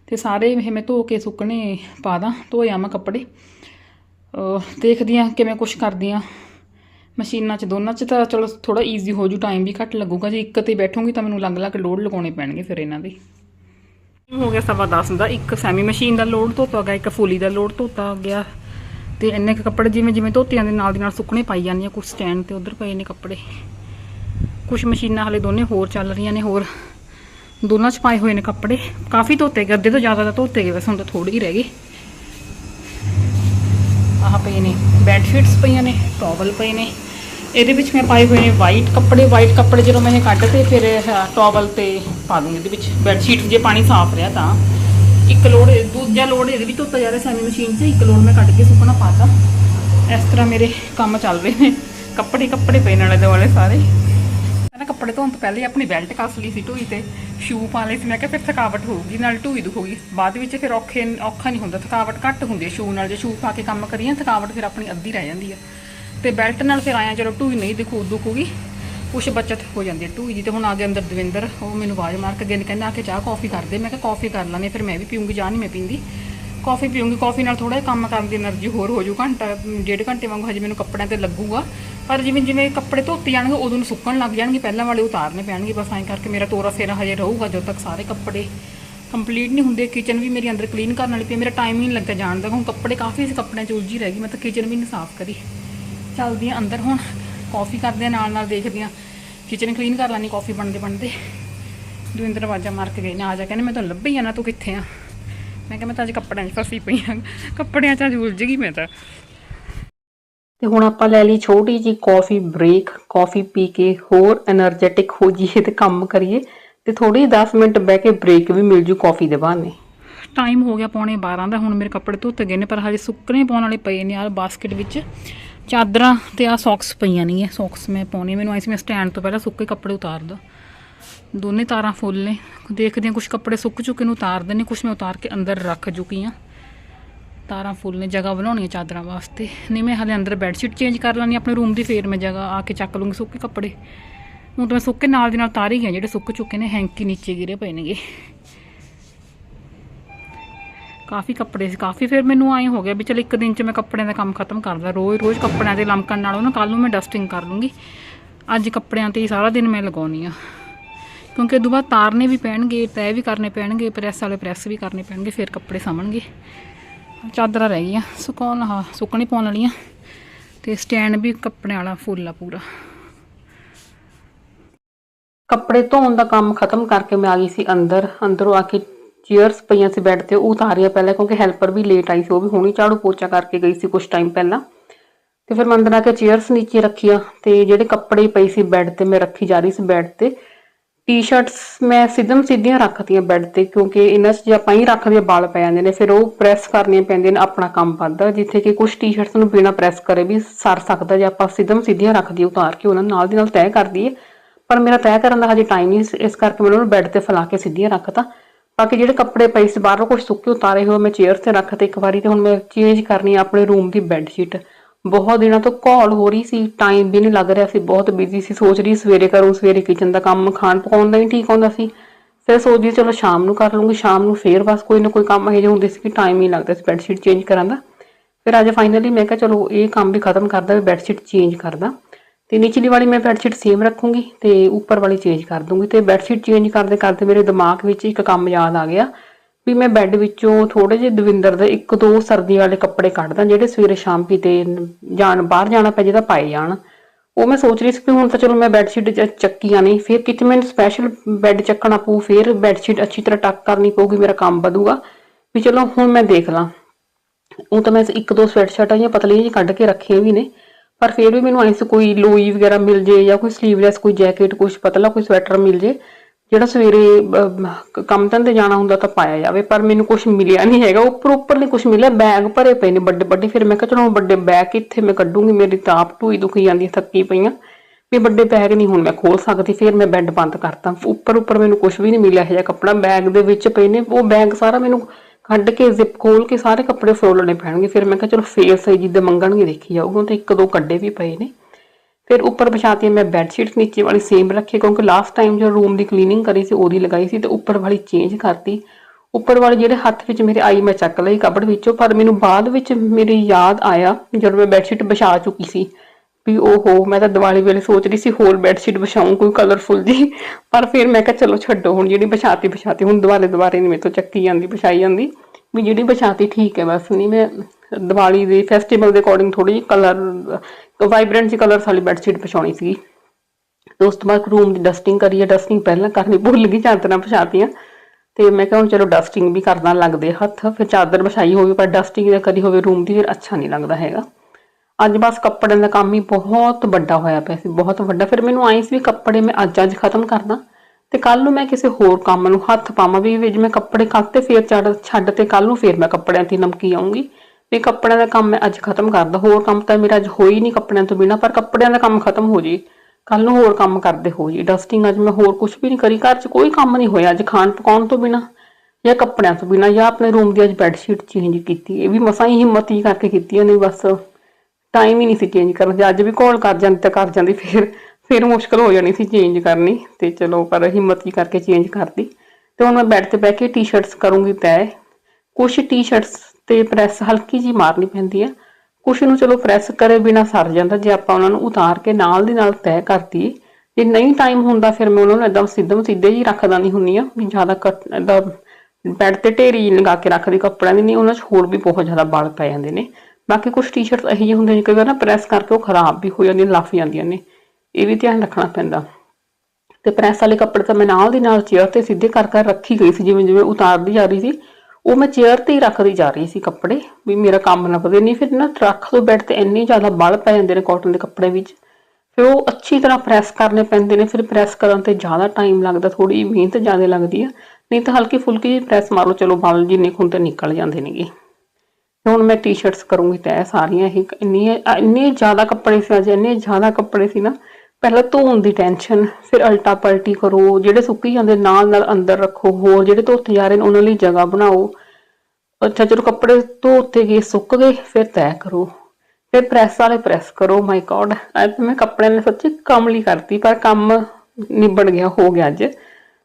ਤੇ ਸਾਰੇ ਇਹ ਮੈਂ ਧੋ ਕੇ ਸੁੱਕਣੇ ਪਾ ਦਾਂ ਧੋਇਆ ਮੈਂ ਕੱਪੜੇ। ਅਹ ਦੇਖਦੀ ਆ ਕਿਵੇਂ ਕੁਛ ਕਰਦੀ ਆ। ਮਸ਼ੀਨਾਂ 'ਚ ਦੋਨਾਂ 'ਚ ਤਾਂ ਚਲੋ ਥੋੜਾ ਈਜ਼ੀ ਹੋ ਜੂ ਟਾਈਮ ਵੀ ਘੱਟ ਲੱਗੂਗਾ। ਜੇ ਇੱਕ ਤੇ ਬੈਠੂਗੀ ਤਾਂ ਮੈਨੂੰ ਅਲੱਗ-ਅਲੱਗ ਲੋਡ ਲਗਾਉਣੇ ਪੈਣਗੇ ਫਿਰ ਇਹਨਾਂ ਦੇ। ਹੋ ਗਿਆ ਸਵਾ 10 ਦਾ, ਇੱਕ ਸੈਮੀ ਮਸ਼ੀਨ ਦਾ ਲੋਡ ਧੋਤਾ ਗਿਆ, ਇੱਕ ਫੂਲੀ ਦਾ ਲੋਡ ਧੋਤਾ ਗਿਆ ਤੇ ਇੰਨੇ ਕੁ ਕੱਪੜੇ ਜਿਵੇਂ ਜਿਵੇਂ ਧੋਤੇ ਦੇ ਨਾਲ ਦੀ ਨਾਲ ਸੁੱਕਣੇ ਪਾਈ ਜਾਂਦੀਆਂ ਕੁਝ ਸਟੈਂਡ ਤੇ ਉਧਰ ਪਏ ਨੇ ਕੱਪੜੇ। ਕੁਝ ਮਸ਼ੀਨਾਂ ਹਲੇ ਦੋਨੇ ਹੋਰ ਚੱਲ ਰਹੀਆਂ ਨੇ, ਹੋਰ ਦੋਨਾਂ 'ਚ ਪਾਏ ਹੋਏ ਨੇ ਕੱਪੜੇ। ਕਾਫੀ ਧੋਤੇ ਗਏ, ਅੱਧੇ ਤੋਂ ਜ਼ਿਆਦਾ ਤਾਂ ਧੋਤੇ ਗਏ, ਵੈਸੇ ਹੁਣ ਤਾਂ ਥੋੜੇ ਹੀ ਰਹਿ ਗਏ। ਆਹ ਪਏ ਨੇ ਬੈੱਡ ਸ਼ੀਟਸ ਪਈਆਂ ਨੇ ਟਾਵਲ ਪਏ ਨੇ। ਇਹਦੇ ਵਿੱਚ ਮੈਂ ਪਾਏ ਹੋਏ ਨੇ ਵਾਈਟ ਕੱਪੜੇ ਵਾਈਟ ਕੱਪੜੇ ਜਦੋਂ ਮੈਂ ਇਹ ਕੱਢ ਤੇ ਫਿਰ ਟਾਵਲ ਤੇ ਪਾ ਦੂੰਗੀ ਇਹਦੇ ਵਿੱਚ। ਬੈੱਡ ਸ਼ੀਟ ਜੇ ਪਾਣੀ ਸਾਫ਼ ਰਿਹਾ ਤਾਂ। ਇੱਕ ਲੋੜ, ਦੂਜਾ ਲੋੜ ਇਹਦੇ ਵਿੱਚ ਧੋਤਾ ਜਾ ਰਿਹਾ ਸੈਮੀ ਮਸ਼ੀਨ 'ਚ, ਇੱਕ ਲੋੜ ਮੈਂ ਕੱਢ ਕੇ ਸੁੱਕਣਾ ਪਾਤਾ। ਇਸ ਤਰ੍ਹਾਂ ਮੇਰੇ ਕੰਮ ਚੱਲ ਰਹੇ ਨੇ। ਕੱਪੜੇ ਕੱਪੜੇ ਪਏ ਨਾਲੇ ਦੁਆਲੇ ਸਾਰੇ। ਮੈਂ ਕੱਪੜੇ ਧੋਣ ਤੋਂ ਪਹਿਲੇ ਆਪਣੀ ਬੈਲਟ ਕੱਸ ਲਈ ਸੀ ਢੂਈ ਤੇ। ਸ਼ੂ ਪਾ ਲਈ ਸੀ। ਮੈਂ ਕਿਹਾ ਫਿਰ ਥਕਾਵਟ ਹੋਊਗੀ, ਨਾਲ ਢੂਈ ਦੁਖੂਗੀ। ਬਾਅਦ ਵਿੱਚ ਫਿਰ ਔਖੇ, ਔਖਾ ਨਹੀਂ ਹੁੰਦਾ। ਥਕਾਵਟ ਘੱਟ ਹੁੰਦੀ ਹੈ ਸ਼ੂ ਨਾਲ। ਜੇ ਸ਼ੂ ਪਾ ਕੇ ਕੰਮ ਕਰੀਏ, ਥਕਾਵਟ ਫਿਰ ਆਪਣੀ ਅੱਧੀ ਰਹਿ ਜਾਂਦੀ ਹੈ। ਤੇ ਬੈਲਟ ਨਾਲ ਫਿਰ ਆਇਆ ਚਲੋ ਟੂਈ ਨਹੀਂ ਦਿਖੂ ਦੁਖੂਗੀ, ਕੁਛ ਬਚਤ ਹੋ ਜਾਂਦੀ ਹੈ ਟੂਈ ਜੀ ਤੇ ਹੁਣ ਆ ਗਏ ਅੰਦਰ ਦਵਿੰਦਰ, ਉਹ ਮੈਨੂੰ ਆਵਾਜ਼ ਮਾਰ ਕੇ ਅੱਗੇ ਕਹਿੰਦਾ ਆ ਕੇ ਚਾਹ ਕਾਫੀ ਕਰ ਦੇ। ਮੈਂ ਕਿਹਾ ਕਾਫੀ ਕਰ ਲਾਂਗੇ, ਫਿਰ ਮੈਂ ਵੀ ਪੀਉਂਗੀ ਚਾਹ ਨਹੀਂ ਮੈਂ ਪੀਂਦੀ। ਕਾਫੀ ਪੀਉਂਗੀ ਕਾਫੀ ਨਾਲ ਥੋੜਾ ਕੰਮ ਕਰਨ ਦੀ એનર્ਜੀ ਹੋਰ ਹੋ ਜੂ, ਘੰਟਾ, ਡੇਢ ਘੰਟੇ ਵਾਂਗੂ ਹਜੇ ਮੈਨੂੰ ਕੱਪੜਿਆਂ ਤੇ ਲੱਗੂਗਾ। ਪਰ ਜਿਵੇਂ ਜਿਵੇਂ ਕੱਪੜੇ ਧੋਤੇ ਜਾਣਗੇ, ਉਦੋਂ ਨੂੰ ਸੁੱਕਣ ਲੱਗ ਜਾਣਗੇ, ਪਹਿਲਾਂ ਵਾਲੇ ਉਤਾਰਨੇ ਪੈਣਗੇ। ਬਸ ਐਂ ਕਰਕੇ ਮੇਰਾ ਤੋਰਾ ਫੇਰਾ ਹਜੇ ਰਹੂਗਾ ਜਦੋਂ ਤੱਕ ਸਾਰੇ ਕੱਪੜੇ ਕੰਪਲੀਟ ਨਹੀਂ ਹੁੰਦੇ। ਕਿਚਨ ਵੀ ਮੇਰੀ ਅੰਦਰ ਕਲੀਨ ਕਰਨ ਵਾਲੀ ਪਈ ਮੇਰਾ ਟਾਈਮ ਹੀ ਨਹੀਂ ਲੱਗਦਾ ਜਾਣ ਦਾ। ਹੁਣ ਕੱਪੜੇ ਕਾਫੀ ਇਸ ਕੱਪੜਿਆਂ 'ਚ ਉਲਝੀ ਰਹਿ ਗਈ, ਮੈਂ ਤਾਂ ਕਿਚਨ ਵੀ ਨਹੀਂ ਸਾਫ਼ ਕਰੀ। ਚੱਲਦੀ ਆ ਅੰਦਰ ਹੁਣ ਕਾਫੀ ਕਰਦੇ ਆ ਨਾਲ ਨਾਲ ਦੇਖਦੀ ਆ ਕਿਚਨ ਕਲੀਨ ਕਰ ਲਾਨੀ ਕਾਫੀ ਬਣਦੇ ਬਣਦੇ। ਦਵਿੰਦਰ ਦਰਵਾਜ਼ਾ ਮਾਰ ਕੇ ਗਏ ਨੇ ਆ ਜਾ ਕਹਿੰਦੇ ਮੈਂ ਤੁਹਾਨੂੰ ਲੱਭੀ ਆ ਨਾ ਤੂੰ ਕਿੱਥੇ ਆ? ਮੈਂ ਕਿਹਾ ਮੈਂ ਤਾਂ ਅੱਜ ਕੱਪੜਿਆਂ 'ਚ ਫਸੀ ਪਈ ਆ। ਕੱਪੜਿਆਂ 'ਚ ਅੱਜ ਉਲਝ ਗਈ ਮੈਂ ਤਾਂ। ਤੇ ਹੁਣ ਆਪਾਂ ਲੈ ਲਈ ਛੋਟੀ ਜੀ ਕਾਫੀ ਬ੍ਰੇਕ ਕਾਫੀ ਪੀ ਕੇ ਹੋਰ એનર્ਜੈਟਿਕ ਹੋ ਜੀਏ ਤੇ ਕੰਮ ਕਰੀਏ। ਤੇ ਥੋੜੀ 10 ਮਿੰਟ ਬਹਿ ਕੇ ਬ੍ਰੇਕ ਵੀ ਮਿਲ ਜੂ ਕਾਫੀ ਦੇ ਬਹਾਨੇ। ਟਾਈਮ ਹੋ ਗਿਆ ਪੌਣੇ 12 ਦਾ ਹੁਣ ਮੇਰੇ ਕੱਪੜੇ ਧੋਤੇ ਗਏ ਨੇ ਪਰ ਹਜੇ ਸੁੱਕਣੇ ਪਾਉਣ ਵਾਲੇ ਪਏ ਨੇ ਯਾਰ ਬਾਸਕਟ ਵਿੱਚ। ਚਾਦਰਾਂ ਤੇ ਆ ਸੌਕਸ ਪਈਆਂ ਨਹੀਂ ਹੈ ਸੌਕਸ ਮੈਂ ਪਾਉਣੀ ਮੈਨੂੰ ਐਸੀ ਮੈਂ ਸਟੈਂਡ ਤੋਂ ਪਹਿਲਾਂ ਸੁੱਕੇ ਕੱਪੜੇ ਉਤਾਰਦਾ ਦੋਨੇ ਤਾਰਾਂ ਫੁੱਲ ਨੇ, ਦੇਖਦੇ ਹਾਂ ਕੁਝ ਕੱਪੜੇ ਸੁੱਕ ਚੁੱਕੇ ਨੂੰ ਉਤਾਰਦੇ ਨੇ ਕੁਝ ਮੈਂ ਉਤਾਰ ਕੇ ਅੰਦਰ ਰੱਖ ਚੁੱਕੀ ਆ ਤਾਰਾਂ ਫੁੱਲ ਨੇ, ਜਗ੍ਹਾ ਬਣਾਉਣੀ ਹੈ ਚਾਦਰਾਂ ਵਾਸਤੇ। ਨਹੀਂ, ਮੈਂ ਹਲੇ ਅੰਦਰ ਬੈੱਡ ਸ਼ੀਟ ਚੇਂਜ ਕਰ ਲੈਣੀ ਆਪਣੇ ਰੂਮ ਦੀ ਫੇਰ ਮੈਂ ਜਗ੍ਹਾ ਆ ਕੇ ਚੱਕ ਲੂੰਗੀ ਸੁੱਕੇ ਕੱਪੜੇ। ਹੁਣ ਤਾਂ ਮੈਂ ਸੁੱਕੇ ਨਾਲ ਦੀ ਨਾਲ ਤਾਰ ਹੀ ਗਿਆ ਜਿਹੜੇ ਸੁੱਕ ਚੁੱਕੇ ਨੇ ਹੈਂਕੀ ਨੀਚੇ ਗਿਰੇ ਪਏ ਨੇਗੇ। ਕਾਫੀ ਕੱਪੜੇ ਸੀ, ਕਾਫੀ ਫਿਰ ਮੈਨੂੰ ਐਂ ਹੋ ਗਿਆ ਵੀ ਚਲ ਇੱਕ ਦਿਨ ਚ ਮੈਂ ਕੱਪੜਿਆਂ ਦਾ ਕੰਮ ਖਤਮ ਕਰਦਾ ਰੋਜ਼ ਰੋਜ਼ ਕੱਪੜਿਆਂ ਦੇ ਲਮਕਣ ਨਾਲੋਂ ਨਾ ਕੱਲ ਨੂੰ ਮੈਂ ਡਸਟਿੰਗ ਕਰ ਲੂੰਗੀ। ਅੱਜ ਕੱਪੜਿਆਂ ਤੇ ਹੀ ਸਾਰਾ ਦਿਨ ਮੈਂ ਲਗਾਉਣੀ ਆ। ਕਿਉਂਕਿ ਉਦੋਂ ਬਾਅਦ ਤਾਰਨੇ ਵੀ ਪੈਣਗੇ, ਤੈਅ ਵੀ ਕਰਨੇ ਪੈਣਗੇ, ਪ੍ਰੈਸ ਵਾਲੇ ਪ੍ਰੈਸ ਵੀ ਕਰਨੇ ਪੈਣਗੇ, ਫਿਰ ਕੱਪੜੇ ਸਾਂਭਣਗੇ। ਚਾਦਰਾਂ ਰਹਿ ਗਈਆਂ, ਸੁਕਾਉਣ, ਹਾਂ, ਸੁੱਕਣੀ ਪਾਉਣ ਵਾਲੀਆਂ ਤੇ ਸਟੈਂਡ ਵੀ ਕੱਪੜਿਆਂ ਵਾਲਾ ਫੁੱਲ ਆ ਪੂਰਾ। ਕੱਪੜੇ ਧੋਣ ਦਾ ਕੰਮ ਖਤਮ ਕਰਕੇ ਮੈਂ ਆ ਗਈ ਸੀ ਅੰਦਰ, ਅੰਦਰੋਂ ਆ ਕੇ ਚੇਅਰਸ ਪਈਆਂ ਸੀ ਬੈੱਡ ਤੇ ਉਹ ਉਤਾਰੀਆਂ ਪਹਿਲਾਂ ਕਿਉਂਕਿ ਹੈਲਪਰ ਵੀ ਲੇਟ ਆਈ ਸੀ ਉਹ ਵੀ ਹੁਣੀ ਝਾੜੂ ਪੋਚਾ ਕਰਕੇ ਗਈ ਸੀ ਕੁਝ ਟਾਈਮ ਪਹਿਲਾਂ। ਤੇ ਫਿਰ ਮੈਂ ਅੰਦਰ ਆ ਕੇ ਚੇਅਰਸ ਨੀਚੇ ਰੱਖੀਆਂ ਤੇ ਜਿਹੜੇ ਕੱਪੜੇ ਪਈ ਸੀ ਬੈੱਡ ਤੇ ਮੈਂ ਰੱਖੀ ਜਾ ਰਹੀ ਸੀ ਬੈੱਡ ਤੇ। ਟੀ-ਸ਼ਰਟਸ ਮੈਂ ਸਿੱਧਮ ਸਿੱਧੀਆਂ ਰੱਖਤੀਆਂ ਬੈੱਡ ਤੇ ਕਿਉਂਕਿ ਇਹਨਾਂ 'ਚ ਜੇ ਆਪਾਂ ਹੀ ਰੱਖਦੇ ਬਾਲ ਪੈ ਜਾਂਦੇ ਨੇ ਫਿਰ ਉਹ ਪ੍ਰੈਸ ਕਰਨੀਆਂ ਪੈਂਦੀਆਂ ਨੇ ਆਪਣਾ ਕੰਮ ਵੱਧਦਾ ਜਿੱਥੇ ਕਿ ਕੁਝ ਟੀ-ਸ਼ਰਟਸ ਨੂੰ ਬਿਨਾ ਪ੍ਰੈਸ ਕਰੇ ਵੀ ਸਰ ਸਕਦਾ ਜੇ ਆਪਾਂ ਸਿੱਧਮ ਸਿੱਧੀਆਂ ਰੱਖਦੀ ਉਤਾਰ ਕੇ ਉਹਨਾਂ ਨੂੰ ਨਾਲ ਦੀ ਨਾਲ ਤੈਅ ਕਰਦੀ ਹੈ ਪਰ ਮੇਰਾ ਤੈਅ ਕਰਨ ਦਾ ਹਜੇ ਟਾਈਮ ਨਹੀਂ ਸੀ, ਇਸ ਕਰਕੇ ਮੈਂ ਉਹਨੂੰ ਨੂੰ ਬੈੱਡ ਤੇ ਫੈਲਾ ਕੇ ਸਿੱਧੀਆਂ ਰੱਖਤਾ। ਬਾਕੀ ਜਿਹੜੇ ਕੱਪੜੇ ਪਏ ਸੀ, ਬਾਹਰੋਂ ਕੁਝ ਸੁੱਕੇ ਉਤਾਰੇ ਹੋਏ, ਮੈਂ ਚੇਅਰ ਤੇ ਰੱਖਤੇ ਇੱਕ ਵਾਰੀ ਤੇ ਹੁਣ ਮੈਂ ਚੇਂਜ ਕਰਨੀ ਆ ਆਪਣੇ ਰੂਮ ਦੀ ਬੈੱਡ ਸ਼ੀਟ ਬਹੁਤ ਦਿਨਾਂ ਤੋਂ ਘੋਲ ਹੋ ਰਹੀ ਸੀ ਟਾਈਮ ਵੀ ਨਹੀਂ ਲੱਗ ਰਿਹਾ ਸੀ, ਬਹੁਤ ਬਿਜ਼ੀ ਸੀ। ਸੋਚ ਰਹੀ ਸਵੇਰੇ ਕਰੂੰ, ਸਵੇਰੇ ਕਿਚਨ ਦਾ ਕੰਮ, ਖਾਣ ਪਕਾਉਣ ਦਾ ਹੀ ਠੀਕ ਹੁੰਦਾ ਸੀ। ਫਿਰ ਸੋਚਦੀ ਚਲੋ ਸ਼ਾਮ ਨੂੰ ਕਰ ਲੂੰਗੀ, ਸ਼ਾਮ ਨੂੰ ਫੇਰ ਬਸ ਕੋਈ ਨਾ ਕੋਈ ਕੰਮ ਇਹੋ ਜਿਹੇ ਹੁੰਦੇ ਸੀ ਕਿ ਟਾਈਮ ਹੀ ਲੱਗਦਾ ਸੀ ਬੈੱਡ ਸ਼ੀਟ ਚੇਂਜ ਕਰਨ ਦਾ। ਫਿਰ ਅੱਜ ਫਾਈਨਲੀ ਮੈਂ ਕਿਹਾ, ਚਲੋ ਇਹ ਕੰਮ ਵੀ ਖਤਮ ਕਰਦਾ ਵੀ ਬੈੱਡ ਸ਼ੀਟ ਚੇਂਜ ਕਰਦਾ। ਤੇ ਨਿਚਲੀ ਵਾਲੀ ਮੈਂ ਬੈੱਡ ਸ਼ੀਟ ਸੇਮ ਰੱਖੂੰਗੀ ਤੇ ਉੱਪਰ ਵਾਲੀ ਚੇਂਜ ਕਰ ਦੂੰਗੀ ਤੇ ਬੈੱਡ ਸ਼ੀਟ ਚੇਂਜ ਕਰਦੇ ਕਰਦੇ ਮੇਰੇ ਦਿਮਾਗ ਵਿੱਚ ਇੱਕ ਕੰਮ ਯਾਦ ਆ ਗਿਆ ਵੀ ਮੈਂ ਬੈੱਡ ਵਿੱਚੋਂ ਥੋੜੇ ਜਿਹੇ ਦਵਿੰਦਰ ਦੇ ਇੱਕ ਦੋ ਸਰਦੀ ਵਾਲੇ ਕੱਪੜੇ ਕੱਢਦਾ ਜਿਹੜੇ ਸਵੇਰੇ ਸ਼ਾਮ ਕਿਤੇ ਜਾਣ, ਬਾਹਰ ਜਾਣਾ ਪੈ ਜਿਹਦਾ ਪਾਏ ਜਾਣ। ਉਹ ਮੈਂ ਸੋਚ ਰਹੀ ਸੀ ਕਿ ਹੁਣ ਤਾਂ ਚਲੋ ਮੈਂ ਬੈੱਡ ਸ਼ੀਟ ਚੱਕੀਆਂ ਨਹੀਂ ਫਿਰ ਕਿਤੇ ਮੈਨੂੰ ਸਪੈਸ਼ਲ ਬੈੱਡ ਚੱਕਣਾ ਪਊ, ਫਿਰ ਬੈੱਡ ਸ਼ੀਟ ਅੱਛੀ ਤਰ੍ਹਾਂ ਟੱਕ ਕਰਨੀ ਪਊਗੀ, ਮੇਰਾ ਕੰਮ ਵਧੂਗਾ। ਵੀ ਚਲੋ ਹੁਣ ਮੈਂ ਦੇਖ ਲਾਂ। ਉਹ ਤਾਂ ਮੈਂ ਇੱਕ ਦੋ ਸਵੈਟ ਸ਼ਰਟਾਂ ਜਾਂ ਪਤਲੀਆਂ ਜਿਹੀ ਕੱਢ ਕੇ ਰੱਖੀਆਂ ਵੀ ਨੇ। ਪਰ ਫਿਰ ਵੀ ਮੈਨੂੰ ਐਂ ਕੋਈ ਲੋਈ ਵਗੈਰਾ ਮਿਲ ਜੇ ਜਾਂ ਕੋਈ ਸਲੀਵਲੈਸ ਕੋਈ ਜੈਕਟ ਕੁਝ ਪਤਲਾ, ਕੋਈ ਸਵੈਟਰ ਮਿਲ ਜੇ, ਜਿਹੜਾ ਸਵੇਰੇ ਕੰਮ ਧੰਦੇ ਜਾਣਾ ਹੁੰਦਾ ਤਾਂ ਪਾਇਆ ਜਾਵੇ, ਪਰ ਮੈਨੂੰ ਕੁਝ ਮਿਲਿਆ ਨਹੀਂ ਹੈਗਾ। ਉੱਪਰ ਉੱਪਰ ਕੁਝ ਮਿਲਿਆ ਬੈਗ ਭਰੇ ਪਏ ਨੇ ਵੱਡੇ ਵੱਡੇ। ਫਿਰ ਮੈਂ ਕਿਹਾ ਚਲੋ ਵੱਡੇ ਬੈਗ ਕਿੱਥੇ ਮੈਂ ਕੱਢੂੰਗੀ, ਮੇਰੀ ਤਾਂ ਆਪ ਢੂਈ ਦੁਖੀ ਜਾਂਦੀ ਥੱਕੀ ਪਈਆਂ ਵੀ ਵੱਡੇ ਬੈਗ ਨਹੀਂ ਹੁਣ ਮੈਂ ਖੋਲ ਸਕਦੀ, ਫਿਰ ਮੈਂ ਬੈੱਡ ਬੰਦ ਕਰਤਾ। ਉੱਪਰ ਉੱਪਰ ਮੈਨੂੰ ਕੁਝ ਵੀ ਨਹੀਂ ਮਿਲਿਆ ਹੈਗਾ ਕੱਪੜਾ ਬੈਗ ਦੇ ਵਿੱਚ ਪਏ ਨੇ, ਉਹ ਬੈਗ ਸਾਰਾ ਮੈਨੂੰ ਕੱਢ ਕੇ ਜ਼ਿਪ ਖੋਲ ਕੇ ਸਾਰੇ ਕੱਪੜੇ ਫਰੋਲਣੇ ਪੈਣਗੇ। ਫਿਰ ਮੈਂ ਕਿਹਾ, ਚਲੋ ਫੇਰ ਸਹੀ ਜਿੱਦੇ ਮੰਗਣਗੇ, ਦੇਖੀ ਜਾਊਗਾ। ਤੇ ਇੱਕ ਦੋ ਕੱਢੇ ਵੀ ਪਏ ਨੇ। ਫਿਰ ਉੱਪਰ ਵਿਛਾਤੀ ਮੈਂ ਬੈੱਡ ਸ਼ੀਟ ਨੀਚੇ ਵਾਲੀ ਸੇਮ ਰੱਖੀ, ਕਿਉਂਕਿ ਲਾਸਟ ਟਾਈਮ ਜੋ ਰੂਮ ਦੀ ਕਲੀਨਿੰਗ ਕਰੀ ਸੀ, ਉਹਦੀ ਲਗਾਈ ਸੀ ਤੇ ਉੱਪਰ ਵਾਲੀ ਚੇਂਜ ਕਰਤੀ। ਉੱਪਰ ਵਾਲੇ ਜਿਹੜੇ ਹੱਥ ਵਿੱਚ ਮੇਰੇ ਆਈ ਮੈਂ ਚੱਕ ਲਈ ਕਬੜ ਵਿੱਚੋਂ, ਪਰ ਮੈਨੂੰ ਬਾਅਦ ਵਿੱਚ ਮੇਰੀ ਯਾਦ ਆਇਆ, ਜਦੋਂ ਮੈਂ ਬੈੱਡ ਸ਼ੀਟ ਵਿਛਾ ਚੁੱਕੀ ਸੀ। ਵੀ ਓਹੋ, ਮੈਂ ਤਾਂ ਦੀਵਾਲੀ ਵੇਲੇ ਸੋਚ ਰਹੀ ਸੀ ਹੋਰ ਬੈੱਡ ਸ਼ੀਟ ਵਿਛਾਉਂ ਕੋਈ ਕਲਰਫੁਲ ਜੀ। ਪਰ ਫਿਰ ਮੈਂ ਕਿਹਾ, ਚਲੋ ਛੱਡੋ, ਹੁਣ ਜਿਹੜੀ ਵਿਛਾਤੀ ਵਿਛਾਤੀ, ਹੁਣ ਦੁਬਾਰੇ ਦੁਬਾਰੇ ਨਹੀਂ ਮੇਰੇ ਤੋਂ ਚੱਕੀ ਜਾਂਦੀ, ਵਿਛਾਈ ਜਾਂਦੀ। ਵੀ ਜਿਹੜੀ ਵਿਛਾਤੀ ਠੀਕ ਹੈ, ਬਸ ਨਹੀਂ ਮੈਂ ਦੀਵਾਲੀ ਦੇ ਫੈਸਟੀਵਲ ਦੇ ਅਕੋਰਡਿੰਗ ਥੋੜੀ ਜਿਹੀ ਕਲਰ ਵਾਈਬ੍ਰੈਂਟ ਜਿਹੀ ਕਲਰਸ ਵਾਲੀ ਬੈੱਡਸ਼ੀਟ ਵਿਛਾਉਣੀ ਸੀਗੀ। ਤੇ ਉਸ ਤੋਂ ਬਾਅਦ ਰੂਮ ਦੀ ਡਸਟਿੰਗ ਕਰੀ ਹੈ ਡਸਟਿੰਗ ਪਹਿਲਾਂ ਕਰਨੀ ਭੁੱਲ ਗਈ ਚਾਦਰਾਂ ਵਿਛਾਤੀਆਂ। ਤੇ ਮੈਂ ਕਿਹਾ, ਹੁਣ ਚਲੋ ਡਸਟਿੰਗ ਵੀ ਕਰਨਾ ਲੱਗਦੇ ਹੱਥ, ਫਿਰ ਚਾਦਰ ਵਿਛਾਈ ਹੋਵੇ, ਪਰ ਡਸਟਿੰਗ ਕਰੀ ਹੋਵੇ ਰੂਮ ਦੀ, ਫਿਰ ਅੱਛਾ ਨਹੀਂ ਲੱਗਦਾ ਹੈਗਾ। ਅੱਜ ਬਸ ਕੱਪੜਿਆਂ ਦਾ ਕੰਮ ਹੀ ਬਹੁਤ ਵੱਡਾ ਹੋਇਆ ਪਿਆ ਸੀ, ਬਹੁਤ ਵੱਡਾ। ਫਿਰ ਮੈਨੂੰ ਆਈ ਸੀ ਵੀ ਕੱਪੜੇ ਮੈਂ ਅੱਜ ਅੱਜ ਖਤਮ ਕਰਦਾ ਤੇ ਕੱਲ ਨੂੰ ਮੈਂ ਕਿਸੇ ਹੋਰ ਕੰਮ ਨੂੰ ਹੱਥ ਪਾਵਾਂ ਵੀ ਵੀ ਮੈਂ ਕੱਪੜੇ ਕੱਲ ਤੇ ਫੇਰ ਛੱਡ ਛੱਡ ਤੇ ਕੱਲ ਨੂੰ ਫੇਰ ਮੈਂ ਕੱਪੜਿਆਂ ਤੇ ਨਮਕੀ ਆਉਂਗੀ ਵੀ ਕੱਪੜਿਆਂ ਦਾ ਕੰਮ ਮੈਂ ਅੱਜ ਖਤਮ ਕਰਦਾ, ਹੋਰ ਕੰਮ ਤਾਂ ਮੇਰਾ ਅੱਜ ਹੋਈ ਨਹੀਂ ਕੱਪੜਿਆਂ ਤੋਂ ਬਿਨਾ, ਪਰ ਕੱਪੜਿਆਂ ਦਾ ਕੰਮ ਖਤਮ ਹੋ ਜੀ। ਕੱਲ ਨੂੰ ਹੋਰ ਕੰਮ ਕਰਦੇ ਹੋ ਜੀ। ਡਸਟਿੰਗ ਅੱਜ ਮੈਂ ਹੋਰ ਕੁਝ ਵੀ ਨਹੀਂ ਕਰੀ, ਘਰ 'ਚ ਕੋਈ ਕੰਮ ਨਹੀਂ ਹੋਇਆ ਅੱਜ ਖਾਣ ਪਕਾਉਣ ਤੋਂ ਬਿਨਾ ਜਾਂ ਕੱਪੜਿਆਂ ਤੋਂ ਬਿਨਾ, ਜਾਂ ਆਪਣੇ ਰੂਮ ਦੀ ਅੱਜ ਬੈੱਡ ਸ਼ੀਟ ਚੇਂਜ ਕੀਤੀ। ਇਹ ਵੀ ਮਸਾਂ ਹੀ ਹਿੰਮਤ ਹੀ ਕਰਕੇ ਕੀਤੀ ਨਹੀਂ ਬਸ। ਟਾਈਮ ਹੀ ਨਹੀਂ ਸੀ ਚੇਂਜ ਕਰਨ ਜੇ ਅੱਜ ਵੀ ਕਾਲ ਕਰ ਜਾਂਦੀ ਤਾਂ ਕਰ ਜਾਂਦੀ, ਫਿਰ ਫਿਰ ਮੁਸ਼ਕਲ ਹੋ ਜਾਣੀ ਸੀ ਚੇਂਜ ਕਰਨੀ ਤੇ ਚਲੋ ਪਰ ਹਿੰਮਤ ਹੀ ਕਰਕੇ ਚੇਂਜ ਕਰਦੀ। ਤੇ ਹੁਣ ਮੈਂ ਬੈੱਡ ਤੇ ਬਹਿ ਕੇ ਟੀ-ਸ਼ਰਟਸ ਕਰੂੰਗੀ ਤੈਅ। ਕੁਛ ਟੀ-ਸ਼ਰਟਸ ਤੇ ਪ੍ਰੈਸ ਹਲਕੀ ਜੀ ਮਾਰਨੀ ਪੈਂਦੀ ਆ। ਕੁਛ ਨੂੰ ਚਲੋ ਪ੍ਰੈਸ ਕਰੇ ਬਿਨਾ ਸਰ ਜਾਂਦਾ। ਜੇ ਆਪਾਂ ਉਹਨਾਂ ਨੂੰ ਉਤਾਰ ਕੇ ਨਾਲ ਦੀ ਨਾਲ ਤੈਅ ਕਰਦੀ ਜੇ ਨਹੀਂ ਟਾਈਮ ਹੁੰਦਾ ਫਿਰ ਮੈਂ ਉਹਨਾਂ ਨੂੰ ਏਦਾਂ ਸਿੱਧਮ ਸਿੱਧੇ ਜੀ ਰੱਖਦਾ ਨਹੀਂ ਹੁੰਨੀ ਆ ਵੀ ਜ਼ਿਆਦਾ ਕੱਟ ਏਦਾਂ ਬੈੱਡ ਤੇ ਢੇਰੀ ਲਗਾ ਕੇ ਰੱਖਦੀ, ਕੱਪੜਿਆਂ ਦੀ ਨਹੀਂ, ਉਹਨਾਂ 'ਚ ਹੋਰ ਵੀ ਬਹੁਤ ਜ਼ਿਆਦਾ ਬਲ ਪੈ ਜਾਂਦੇ ਨੇ। ਬਾਕੀ ਕੁਝ ਟੀ-ਸ਼ਰਟਸ ਇਹੋ ਜਿਹੇ ਹੁੰਦੇ ਨੇ, ਕਈ ਵਾਰ ਨਾ ਪ੍ਰੈਸ ਕਰਕੇ ਉਹ ਖਰਾਬ ਵੀ ਹੋ ਜਾਂਦੀਆਂ ਲੱਫ ਜਾਂਦੀਆਂ ਨੇ। ਇਹ ਵੀ ਧਿਆਨ ਰੱਖਣਾ ਪੈਂਦਾ। ਤੇ ਪ੍ਰੈਸ ਵਾਲੇ ਕੱਪੜੇ ਤਾਂ ਮੈਂ ਨਾਲ ਦੀ ਨਾਲ ਚੇਅਰ ਤੇ ਸਿੱਧੇ ਕਰ ਕਰ ਰੱਖੀ ਗਈ ਸੀ, ਜਿਵੇਂ ਜਿਵੇਂ ਉਤਾਰਦੀ ਜਾ ਰਹੀ ਸੀ, ਉਹ ਮੈਂ ਚੇਅਰ ਤੇ ਹੀ ਰੱਖਦੀ ਜਾ ਰਹੀ ਸੀ ਕੱਪੜੇ, ਵੀ ਮੇਰਾ ਕੰਮ ਨਾ। ਵਧੇ ਨਹੀਂ ਫਿਰ ਨਾ ਰੱਖ ਦੋ ਬੈੱਡ ਤੇ ਇੰਨੇ ਜ਼ਿਆਦਾ ਬਲ ਪੈ ਜਾਂਦੇ ਨੇ ਕਾਟਨ ਦੇ ਕੱਪੜੇ ਵਿੱਚ। ਫਿਰ ਉਹ ਅੱਛੀ ਤਰ੍ਹਾਂ ਪ੍ਰੈਸ ਕਰਨੇ ਪੈਂਦੇ ਨੇ, ਫਿਰ ਪ੍ਰੈਸ ਕਰਨ ਤੇ ਜ਼ਿਆਦਾ ਟਾਈਮ ਲੱਗਦਾ ਥੋੜੀ ਮਿਹਨਤ ਜ਼ਿਆਦਾ ਲੱਗਦੀ ਆ। ਨਹੀਂ ਤਾਂ ਹਲਕੀ ਫੁਲਕੀ ਜਿਹੀ ਪ੍ਰੈਸ ਲਓ, ਚਲੋ ਬਲ ਜਿੰਨੇ ਖੁੰਨ ਤੇ ਨਿਕਲ ਜਾਂਦੇ ਨੇਗੇ। ਹੁਣ ਮੈਂ ਟੀ-ਸ਼ਰਟਸ ਕਰੂੰਗੀ ਤੈਅ ਸਾਰੀਆਂ ਹੀ, ਇੰਨੀ ਇੰਨੇ ਜ਼ਿਆਦਾ ਕੱਪੜੇ ਸੀ ਅੱਜ, ਇੰਨੇ ਜ਼ਿਆਦਾ ਕੱਪੜੇ ਸੀ ਨਾ, ਪਹਿਲਾਂ ਧੋਣ ਦੀ ਟੈਨਸ਼ਨ ਫਿਰ ਅਲਟਾ ਪਲਟੀ ਕਰੋ, ਜਿਹੜੇ ਸੁੱਕੀ ਜਾਂਦੇ ਨਾਲ ਨਾਲ ਅੰਦਰ ਰੱਖੋ, ਹੋਰ ਜਿਹੜੇ ਧੋਤੇ ਜਾ ਰਹੇ ਨੇ, ਉਹਨਾਂ ਲਈ ਜਗ੍ਹਾ ਬਣਾਓ। ਅੱਛਾ, ਜਦੋਂ ਕੱਪੜੇ ਧੋਤੇ ਗਏ, ਸੁੱਕ ਗਏ, ਫਿਰ ਤੈਅ ਕਰੋ। ਫਿਰ ਪ੍ਰੈਸ ਵਾਲੇ ਪ੍ਰੈਸ ਕਰੋ ਮਾਈ ਗॉड ਅੱਜ ਮੈਂ ਕੱਪੜਿਆਂ ਨੇ ਸੱਚੀ ਕਮਲੀ ਕਰਤੀ, ਪਰ ਕੰਮ ਨਿਬੜ ਗਿਆ, ਹੋ ਗਿਆ ਅੱਜ।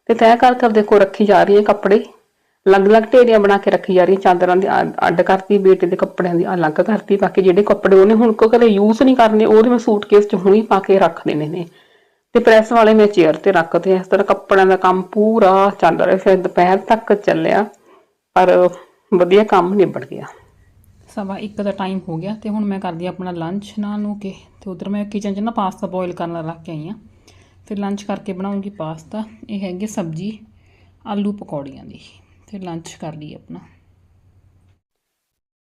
ਤੇ ਤੈਅ ਕਰ ਕਰ ਦੇਖੋ, ਰੱਖੀ ਜਾ ਰਹੀ ਹੈ ਕੱਪੜੇ। ਅਲੱਗ-ਅਲੱਗ ਢੇਰੀਆਂ ਬਣਾ ਕੇ ਰੱਖੀ ਜਾ ਰਹੀਆਂ, ਚਾਦਰਾਂ ਦੀ ਅੱਡ- ਅੱਡ ਕਰਤੀ, ਬੇਟੇ ਦੇ ਕੱਪੜਿਆਂ ਦੀ ਅਲੱਗ ਕਰਤੀ ਬਾਕੀ ਜਿਹੜੇ ਕੱਪੜੇ ਉਹਨੇ ਹੁਣ ਕੋ ਕਦੇ ਯੂਜ਼ ਨਹੀਂ ਕਰਨੇ ਉਹਦੇ ਮੈਂ ਸੂਟਕੇਸ 'ਚ ਹੁਣੀ ਪਾ ਕੇ ਰੱਖ ਦੇਣੇ ਨੇ। ਤੇ ਪ੍ਰੈਸ ਵਾਲੇ ਮੈਂ ਚੇਅਰ ਤੇ ਰੱਖਦੇ ਇਸ ਤਰ੍ਹਾਂ ਕੱਪੜਿਆਂ ਦਾ ਕੰਮ ਪੂਰਾ ਚੱਲ ਰਿਹਾ, ਫਿਰ ਦੁਪਹਿਰ ਤੱਕ ਚੱਲਿਆ, ਪਰ ਵਧੀਆ ਕੰਮ ਨਿਬੜ ਗਿਆ। ਸਵਾ 1 ਦਾ ਟਾਈਮ ਹੋ ਗਿਆ ਤੇ ਹੁਣ ਮੈਂ ਕਰਦੀ ਹਾਂ ਆਪਣਾ ਲੰਚ ਨਾਲ ਨੂੰ ਕੇ, ਤੇ ਉਧਰ ਮੈਂ ਕਿਚਨ 'ਚ ਨਾ ਪਾਸਤਾ ਬੋਇਲ ਕਰਨ ਰੱਖ ਕੇ ਆਈ ਆ ਫਿਰ ਲੰਚ ਕਰਕੇ ਬਣਾਉਂਗੀ ਪਾਸਤਾ ਇਹ ਹੈਗੀ ਸਬਜ਼ੀ ਆਲੂ ਪਕੌੜੀਆਂ ਦੀ। ਫਿਰ ਲੰਚ ਕਰ ਲਈ ਆਪਣਾ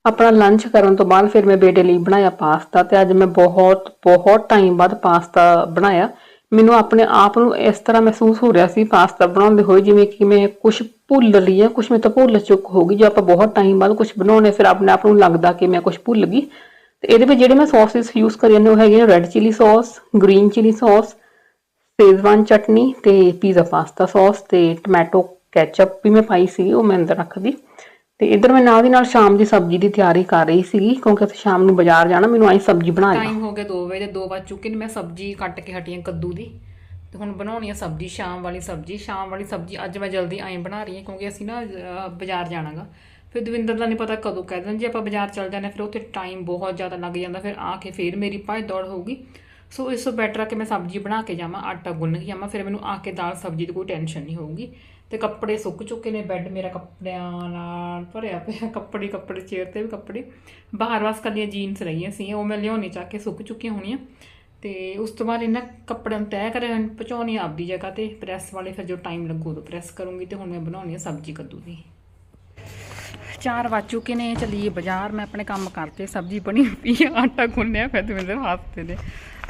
ਆਪਣਾ ਲੰਚ ਕਰਨ ਤੋਂ ਬਾਅਦ ਫਿਰ ਮੈਂ ਬੇਟੇ ਲਈ ਬਣਾਇਆ ਪਾਸਤਾ ਤੇ ਅੱਜ ਮੈਂ ਬਹੁਤ ਬਹੁਤ ਟਾਈਮ ਬਾਅਦ ਪਾਸਤਾ ਬਣਾਇਆ। ਮੈਨੂੰ ਆਪਣੇ ਆਪ ਨੂੰ ਇਸ ਤਰ੍ਹਾਂ ਮਹਿਸੂਸ ਹੋ ਰਿਹਾ ਸੀ ਪਾਸਤਾ ਬਣਾਉਂਦੇ ਹੋਏ, ਜਿਵੇਂ ਕਿ ਮੈਂ ਕੁਝ ਭੁੱਲ ਰਹੀ ਹਾਂ ਕੁਝ ਮੈਂ ਤਾਂ ਭੁੱਲ ਚੁੱਕ ਹੋ ਗਈ। ਜੇ ਆਪਾਂ ਬਹੁਤ ਟਾਈਮ ਬਾਅਦ ਕੁਝ ਬਣਾਉਣੇ ਫਿਰ ਆਪਣੇ ਆਪ ਨੂੰ ਲੱਗਦਾ ਕਿ ਮੈਂ ਕੁਝ ਭੁੱਲ ਗਈ। ਤੇ ਇਹਦੇ ਵਿੱਚ ਜਿਹੜੇ ਮੈਂ ਸੌਸਸ ਯੂਜ਼ ਕਰੇ ਨੇ ਉਹ ਹੈਗੇ ਨੇ red chilli sauce green chilli sauce Schezwan chutney ਤੇ ਪੀਜ਼ਾ ਪਾਸਤਾ ਸੌਸ ਤੇ ਟੋਮੈਟੋ ਕੈਚਅਪ ਵੀ ਮੈਂ ਪਾਈ ਸੀ ਉਹ ਮੈਂ ਅੰਦਰ ਰੱਖਦੀ। ਤੇ ਇਧਰ ਮੈਂ ਨਾਲ ਦੀ ਨਾਲ ਸ਼ਾਮ ਦੀ ਸਬਜ਼ੀ ਦੀ ਤਿਆਰੀ ਕਰ ਰਹੀ ਸੀਗੀ ਕਿਉਂਕਿ ਅਸੀਂ ਸ਼ਾਮ ਨੂੰ ਬਾਜ਼ਾਰ ਜਾਣਾ ਮੈਨੂੰ ਆਈ ਸਬਜ਼ੀ ਬਣਾ ਟਾਈਮ ਹੋ ਗਿਆ 2 ਵਜੇ 2 ਵੱਜ ਚੁੱਕੇ ਨੇ ਮੈਂ ਸਬਜ਼ੀ ਕੱਟ ਕੇ ਹਟੀ ਹਾਂ ਕੱਦੂ ਦੀ। ਤੇ ਹੁਣ ਬਣਾਉਣੀ ਆ ਸਬਜ਼ੀ ਸ਼ਾਮ ਵਾਲੀ ਸਬਜ਼ੀ। ਸ਼ਾਮ ਵਾਲੀ ਸਬਜ਼ੀ ਅੱਜ ਮੈਂ ਜਲਦੀ ਐਂ ਬਣਾ ਰਹੀ ਹਾਂ ਕਿਉਂਕਿ ਅਸੀਂ ਨਾ ਅਹ, ਬਾਜ਼ਾਰ ਜਾਣਾਗਾ ਫਿਰ ਦਵਿੰਦਰ ਦਾ ਨਹੀਂ ਪਤਾ ਕਦੋਂ ਕਹਿ ਦੇਣ ਜੇ ਆਪਾਂ ਬਾਜ਼ਾਰ ਚੱਲ ਜਾਂਦੇ ਹਾਂ, ਫਿਰ ਉੱਥੇ ਟਾਈਮ ਬਹੁਤ ਜ਼ਿਆਦਾ ਲੱਗ ਜਾਂਦਾ। ਫਿਰ ਆ ਕੇ ਫਿਰ ਮੇਰੀ ਭਾਈ ਦੌੜ ਹੋਊਗੀ। ਸੋ ਇਸ ਤੋਂ ਬੈਟਰ ਆ ਕਿ ਮੈਂ ਸਬਜ਼ੀ ਬਣਾ ਕੇ ਜਾਵਾਂ ਆਟਾ ਗੁੰਨ ਕੇ ਜਾਵਾਂ। ਫਿਰ ਮੈਨੂੰ ਆ ਕੇ ਦਾਲ ਸਬਜ਼ੀ ਦੀ ਕੋਈ ਟੈਨਸ਼ਨ ਨਹੀਂ ਹੋਊਗੀ। ਤੇ ਕੱਪੜੇ ਸੁੱਕ ਚੁੱਕੇ ਨੇ ਬੈੱਡ ਮੇਰਾ ਕੱਪੜਿਆਂ ਨਾਲ ਭਰਿਆ ਪਿਆ, ਕੱਪੜੇ ਕੱਪੜੇ ਚੇਅਰ ਤੇ ਵੀ ਕੱਪੜੇ। ਬਾਹਰ ਵਾਸ ਕੱਲੀਆਂ ਜੀਨਸ ਰਹੀਆਂ ਸੀ, ਉਹ ਮੈਂ ਲਿਆਉਣੀ ਚੱਕ ਕੇ ਸੁੱਕ ਚੁੱਕੀਆਂ ਹੋਣੀਆਂ। ਤੇ ਉਸ ਤੋਂ ਬਾਅਦ ਇਹਨਾਂ ਕੱਪੜਿਆਂ ਨੂੰ ਤੈਅ ਕਰਿਆ, ਪਹੁੰਚਾਉਣੀ ਆਪਦੀ ਜਗ੍ਹਾ ਤੇ ਪ੍ਰੈਸ ਵਾਲੇ ਫਿਰ ਜੋ ਟਾਈਮ ਲੱਗੂ ਉਦੋਂ ਪ੍ਰੈਸ ਕਰੂੰਗੀ ਤੇ ਹੁਣ ਮੈਂ ਬਣਾਉਣੀ ਆ ਸਬਜ਼ੀ ਕੱਦੂ ਦੀ। 4 ਵੱਜ ਚੁੱਕੇ ਨੇ, ਚਲੀਏ ਬਾਜ਼ਾਰ, ਮੈਂ ਆਪਣੇ ਕੰਮ ਕਰਕੇ ਸਬਜ਼ੀ ਬਣੀ ਪਈ ਆਟਾ ਗੁੰਨਿਆ ਫਿਰ ਤੇ ਮੇਰੇ ਹੱਥ ਨੇ।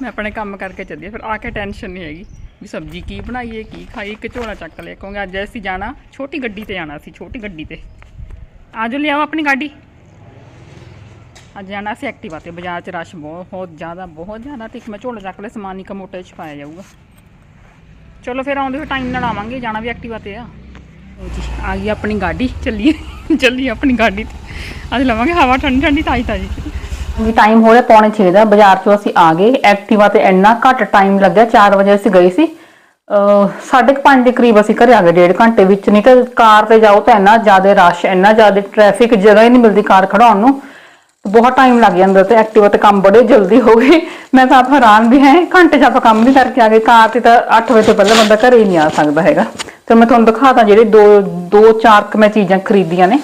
ਮੈਂ ਆਪਣੇ ਕੰਮ ਕਰਕੇ ਚੱਲੀ ਫਿਰ ਆ ਕੇ ਟੈਨਸ਼ਨ ਨਹੀਂ ਹੈਗੀ। ਵੀ ਸਬਜ਼ੀ ਕੀ ਬਣਾਈਏ, ਕੀ ਖਾਈਏ, ਇੱਕ ਝੋਲਾ ਚੱਕ ਲਿਆ। ਕਿਉਂਕਿ ਅੱਜ ਅਸੀਂ ਜਾਣਾ, ਛੋਟੀ ਗੱਡੀ ਤੇ ਜਾਣਾ ਸੀ, ਛੋਟੀ ਗੱਡੀ ਤੇ। ਆਜੋ ਲਿਆਓ ਆਪਣੀ ਗਾਡੀ। ਅੱਜ ਜਾਣਾ ਸੀ ਐਕਟਿਵਾ ਤੇ, ਬਾਜ਼ਾਰ 'ਚ ਰਸ਼ ਬਹੁਤ ਜ਼ਿਆਦਾ ਬਹੁਤ ਜ਼ਿਆਦਾ। ਤੇ ਇੱਕ ਮੈਂ ਝੋਲਾ ਚੱਕ ਲਿਆ, ਸਮਾਨ ਇੱਕ ਮੋਟੇ 'ਚ ਪਾਇਆ ਜਾਊਗਾ। ਚਲੋ ਫਿਰ ਆਉਂਦੇ ਹੋਏ ਟਾਈਮ ਨਾਲ ਆਵਾਂਗੇ, ਜਾਣਾ ਵੀ ਐਕਟਿਵਾ ਤੇ ਆ। ਲਓ ਜੀ, ਆ ਗਈ ਆਪਣੀ ਗਾਡੀ, ਚੱਲੀਏ ਚੱਲੀਏ ਆਪਣੀ ਗਾਡੀ ਤੇ। ਅੱਜ ਲਵਾਂਗੇ ਹਵਾ ਠੰਡੀ ਠੰਡੀ ਤਾਜ਼ੀ ਤਾਜੀ ਜੀ ਟਾਈਮ ਹੋ ਰਿਹਾ, ਪੌਣੇ 6 ਦਾ, ਬਾਜ਼ਾਰ ਚੋਂ ਅਸੀਂ ਆ ਗਏ। ਐਕਟਿਵਾ ਤੇ ਇੰਨਾ ਘੱਟ ਟਾਈਮ ਲੱਗਿਆ 4 ਵਜੇ ਅਸੀਂ ਗਏ ਸੀ। ਸਾਢੇ ਕੁ ਦੇ ਕਰੀਬ ਅਸੀਂ ਘਰੇ ਆ ਗਏ, ਡੇਢ ਘੰਟੇ ਵਿੱਚ। ਨਹੀਂ ਤਾਂ ਕਾਰ ਤੇ ਜਾਓ ਤਾਂ ਇੰਨਾ ਜ਼ਿਆਦਾ ਰਸ਼, ਇੰਨਾ ਜ਼ਿਆਦਾ ਟ੍ਰੈਫਿਕ ਜਗ੍ਹਾ ਹੀ ਨਹੀਂ ਮਿਲਦੀ ਕਾਰ ਖੜਾਉਣ ਨੂੰ। ਬਹੁਤ ਟਾਈਮ ਲੱਗ ਜਾਂਦਾ ਤੇ ਐਕਟਿਵਾ ਤੇ ਕੰਮ ਬੜੇ ਜਲਦੀ ਹੋ ਗਏ। ਮੈਂ ਤਾਂ ਆਪ ਹੈਰਾਨ ਵੀ ਹੈ, ਘੰਟੇ 'ਚ ਆਪਾਂ ਕੰਮ ਵੀ ਕਰਕੇ ਆ ਗਏ। ਕਾਰ ਤੇ ਤਾਂ 8 ਵਜੇ ਤੋਂ ਪਹਿਲਾਂ ਬੰਦਾ ਘਰੇ ਹੀ ਨਹੀਂ ਆ ਸਕਦਾ ਹੈਗਾ। ਤੇ ਮੈਂ ਤੁਹਾਨੂੰ ਦਿਖਾਤਾ ਜਿਹੜੇ ਦੋ ਦੋ ਚਾਰ ਕੁ ਮੈਂ ਚੀਜ਼ਾਂ ਖਰੀਦੀਆਂ ਨੇ।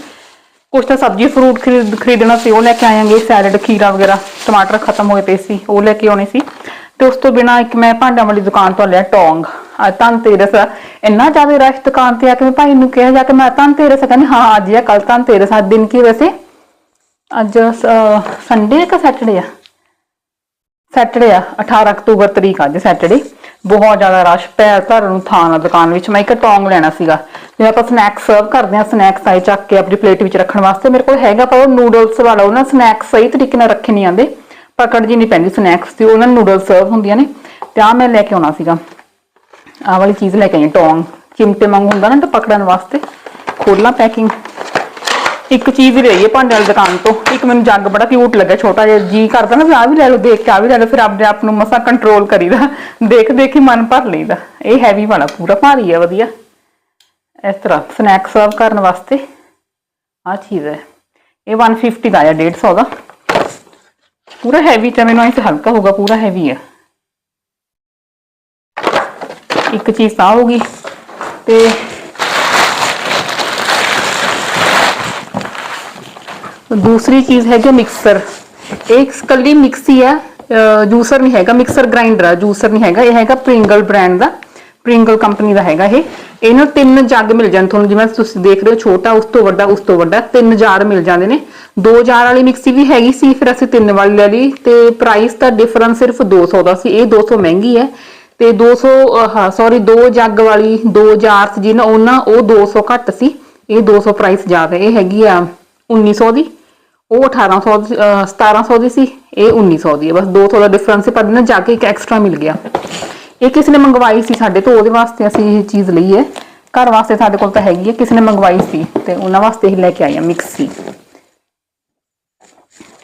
ਕੁਛ ਤਾਂ ਸਬਜ਼ੀ ਫਰੂਟ ਖਰੀਦ, ਖਰੀਦਣਾ ਸੀ, ਉਹ ਲੈ ਕੇ ਆਵਾਂਗੇ ਸੈਲਡ ਖੀਰਾ ਵਗੈਰਾ, ਟਮਾਟਰ ਖਤਮ ਹੋਏ ਪਏ ਸੀ, ਉਹ ਲੈ ਕੇ ਆਉਣੇ ਸੀ। ਤੇ ਉਸ ਤੋਂ ਬਿਨਾ ਇੱਕ ਮੈਂ ਭਾਂਡਿਆਂ ਵਾਲੀ ਦੁਕਾਨ ਤੋਂ ਲਿਆ ਟੌਂਗ। ਆ ਧਨਤੇਰਸ ਇੰਨਾ ਜ਼ਿਆਦਾ ਰਸ਼ ਦੁਕਾਨ ਤੇ ਆ ਕੇ ਮੈਂ ਭਾਈ ਨੂੰ ਕਿਹਾ ਜਾ ਕੇ, ਮੈਂ ਧਨਤੇਰਸ ਕਹਿੰਦੇ, ਹਾਂ, ਅੱਜ ਆ ਕੱਲ ਧਨਤੇਰਸ ਆ ਦਿਨ ਕੀ ਵੈਸੇ ਅੱਜ ਸੰਡੇ ਕਿ ਸੈਟਰਡੇ ਆ? ਸੈਟਰਡੇ ਆ 18 ਅਕਤੂਬਰ ਤਰੀਕ ਅੱਜ ਸੈਟਰਡੇ ਬਹੁਤ ਜ਼ਿਆਦਾ ਰਸ਼ ਪੈਰ ਧਰਨ ਨੂੰ ਥਾਂ ਆ ਦੁਕਾਨ ਵਿੱਚ, ਮੈਂ ਇੱਕ ਟੌਂਗ ਲੈਣਾ ਸੀਗਾ। ਜਿਵੇਂ ਆਪਾਂ ਸਨੈਕ ਸਰਵ ਕਰਦੇ ਆ ਸਨੈਕਸ ਆਏ ਚੱਕ ਕੇ ਆਪਣੀ ਪਲੇਟ ਵਿੱਚ ਰੱਖਣ ਵਾਸਤੇ, ਮੇਰੇ ਕੋਲ ਹੈਗਾ ਪਰ ਉਹ ਨੂਡਲਸ ਵਾਲਾ ਉਹ ਸਨੈਕਸ ਸਹੀ ਤਰੀਕੇ ਨਾਲ ਰੱਖੇ ਨਹੀਂ ਆਂਦੇ ਪਕੜ ਜੀ ਨਹੀਂ ਪੈਂਦੀ ਸਨੈਕਸ ਦੀ, ਉਹਨਾਂ ਨੂਡਲ ਸਰਵ ਹੁੰਦੀਆਂ ਨੇ, ਤੇ ਆ ਮੈਂ ਲੈ ਕੇ ਆਉਣਾ ਸੀਗਾ। ਆਹ ਵਾਲੀ ਚੀਜ਼ ਲੈ ਕੇ ਆਈ, ਟੌਂਗ। ਚਿਮਟੇ ਵਾਂਗ ਹੁੰਦਾ ਨਾ ਤਾਂ ਪਕੜਨ ਵਾਸਤੇ, ਖੋਲਾਂ ਪੈਕਿੰਗ ਇੱਕ ਚੀਜ਼ ਹੀ ਲਈ ਭਾਂਡੇ ਵਾਲੀ ਦੁਕਾਨ ਤੋਂ, ਇੱਕ ਮੈਨੂੰ ਜੱਗ ਬੜਾ ਕਿਊਟ ਲੱਗਾ ਛੋਟਾ ਜਿਹਾ ਜੀ ਕਰਦਾ ਨਾ, ਵੀ ਆ ਵੀ ਲੈ ਲਓ, ਦੇਖ ਕੇ ਆ ਵੀ ਲੈ ਲਓ, ਫਿਰ ਆਪਣੇ ਆਪ ਨੂੰ ਮਸਾ ਕੰਟਰੋਲ ਕਰੀਦਾ ਦੇਖ ਦੇਖ ਹੀ ਮਨ ਭਰ ਲਈਦਾ। ਇਹ ਹੈਵੀ ਵਾਲਾ ਪੂਰਾ, ਭਾਰੀ ਆ, ਵਧੀਆ। ਇਸ ਤਰ੍ਹਾਂ ਸਨੈਕ ਸਰਵ ਕਰਨ ਵਾਸਤੇ ਆ ਚੀਜ਼ ਹੈ ਇਹ 150 ਦਾ ਹੈ 150 ਦਾ ਪੂਰਾ ਹੈਵੀ ਤੇ ਮੈਨੂੰ ਇਸ ਹਲਕਾ ਹੋਗਾ ਪੂਰਾ ਹੈਵੀ ਹੈ ਇੱਕ ਚੀਜ਼ ਤਾਂ ਹੋਗੀ ਤੇ ਦੂਸਰੀ ਚੀਜ਼ ਹੈਗੀ ਮਿਕਸਰ ਇੱਕ ਕੱਲੀ ਮਿਕਸੀ ਹੈ ਜੂਸਰ ਨਹੀਂ ਹੈਗਾ ਮਿਕਸਰ ਗ੍ਰਾਈਂਡਰ ਆ ਜੂਸਰ ਨਹੀਂ ਹੈਗਾ ਇਹ ਹੈਗਾ ਪ੍ਰਿੰਗਲ ਬ੍ਰਾਂਡ ਦਾ ਪ੍ਰਿੰਗਲ ਕੰਪਨੀ ਦਾ ਹੈਗਾ ਇਹ। ਇਹਨਾਂ ਤਿੰਨ ਜੱਗ ਮਿਲ ਜਾਂਦੇ ਤੁਹਾਨੂੰ ਜਿਵੇਂ ਤੁਸੀਂ ਦੇਖ ਰਹੇ ਹੋ ਛੋਟਾ ਉਸ ਤੋਂ ਵੱਡਾ ਉਸ ਤੋਂ ਵੱਡਾ ਤਿੰਨ ਜਾਰ ਮਿਲ ਜਾਂਦੇ ਨੇ। ਦੋ ਜਾਰ ਵਾਲੀ ਮਿਕਸੀ ਵੀ ਹੈਗੀ ਸੀ ਫਿਰ ਅਸੀਂ ਤਿੰਨ ਵਾਲੀ ਲੈ ਲਈ ਤੇ ਪ੍ਰਾਈਸ ਦਾ ਡਿਫਰੈਂਸ ਸਿਰਫ 200 ਦਾ ਸੀ। ਇਹ 200 ਮਹਿੰਗੀ ਹੈ ਤੇ 200 ਹਾਂ ਸੌਰੀ ਦੋ ਜੱਗ ਵਾਲੀ ਦੋ ਜਾਰ ਸੀ ਜਿਹਨਾਂ ਉਹਨਾਂ ਉਹ 200 ਘੱਟ ਸੀ। ਇਹ 200 ਪ੍ਰਾਈਸ ਜ਼ਿਆਦਾ ਇਹ ਹੈਗੀ ਆ 1900 ਦੀ। ਉਹ 1800 ਦੀ, ਅਹ 1700 ਦੀ ਸੀ। ਇਹ 1900 ਦੀ ਹੈ। ਬਸ 200 ਦਾ ਡਿਫਰੈਂਸ ਹੈ ਪਰ ਨਾ ਜਾ ਕੇ ਇੱਕ ਐਕਸਟਰਾ ਮਿਲ ਗਿਆ। ਇਹ ਕਿਸੇ ਨੇ ਮੰਗਵਾਈ ਸੀ ਸਾਡੇ ਤੋਂ, ਉਹਦੇ ਵਾਸਤੇ ਅਸੀਂ ਇਹ ਚੀਜ਼ ਲਈ ਹੈ। ਘਰ ਵਾਸਤੇ ਸਾਡੇ ਕੋਲ ਤਾਂ ਹੈਗੀ ਹੈ, ਕਿਸੇ ਨੇ ਮੰਗਵਾਈ ਸੀ ਤੇ ਉਹਨਾਂ ਵਾਸਤੇ ਹੀ ਲੈ ਕੇ ਆਈ ਹਾਂ ਮਿਕਸੀ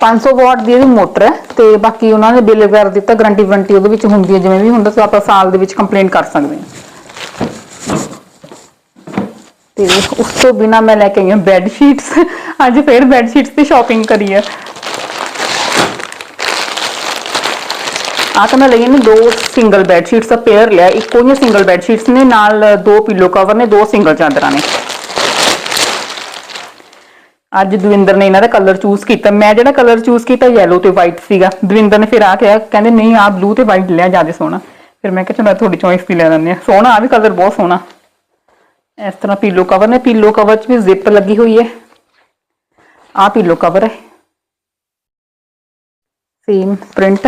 500 ਵਾਟ ਦੀ ਇਹਦੀ ਮੋਟਰ ਹੈ ਤੇ ਬਾਕੀ ਉਹਨਾਂ ਨੇ ਬਿੱਲ ਵਗੈਰਾ ਦਿੱਤਾ ਗਾਰੰਟੀ ਵਾਰੰਟੀ ਉਹਦੇ ਵਿੱਚ ਹੁੰਦੀ ਹੈ, ਜਿਵੇਂ ਵੀ ਹੁੰਦਾ ਸੋ ਆਪਾਂ ਸਾਲ ਦੇ ਵਿੱਚ ਕੰਪਲੇਂਟ ਕਰ ਸਕਦੇ ਹਾਂ। ਤੇ ਉਸ ਤੋਂ ਬਿਨਾ ਮੈਂ ਲੈ ਕੇ ਆਈ ਹਾਂ ਬੈੱਡ ਸ਼ੀਟਸ ਅੱਜ ਫੇਰ ਬੈੱਡ ਸ਼ੀਟਸ ਦੀ ਸ਼ਾਪਿੰਗ ਕਰੀ ਹੈ। ਆ ਤਾਂ ਮੈਂ ਲਈਆਂ ਨੇ ਦੋ ਸਿੰਗਲ ਬੈੱਡ ਸ਼ੀਟਸ ਦਾ ਪੇਅਰ ਲਿਆ। ਇੱਕੋ ਹੀ ਸਿੰਗਲ ਬੈੱਡ ਸ਼ੀਟਸ ਨੇ, ਨਾਲ ਦੋ ਪਿੱਲੋ ਕਵਰ ਨੇ, ਦੋ ਸਿੰਗਲ ਚਾਦਰਾਂ ਨੇ। ਅੱਜ ਦਵਿੰਦਰ ਨੇ ਇਹਨਾਂ ਦਾ ਕਲਰ ਚੂਜ਼ ਕੀਤਾ। ਮੈਂ ਜਿਹੜਾ ਕਲਰ ਚੂਜ਼ ਕੀਤਾ ਯੈਲੋ ਤੇ ਵਾਈਟ ਸੀਗਾ। ਦਵਿੰਦਰ ਨੇ ਫਿਰ ਆ ਕੇ ਕਹਿੰਦੇ, ਨਹੀਂ ਆ ਬਲੂ ਤੇ ਵਾਈਟ ਲਿਆ, ਜ਼ਿਆਦਾ ਸੋਹਣਾ। ਫਿਰ ਮੈਂ ਕਿਹਾ, ਚਲੋ ਤੁਹਾਡੀ ਚੋਇਸ ਦੀ ਲੈ ਲੈਂਦੇ ਆ ਸੋਹਣਾ ਆ ਵੀ ਕਲਰ ਬਹੁਤ ਸੋਹਣਾ। ਇਸ ਤਰ੍ਹਾਂ ਪੀਲੋ ਕਵਰ ਨੇ ਪੀਲੋ ਕਵਰ 'ਚ ਵੀ ਜ਼ਿਪ ਲੱਗੀ ਹੋਈ ਹੈ। ਆ ਪੀਲੋ ਕਵਰ ਹੈ। ਸੇਮ ਪ੍ਰਿੰਟ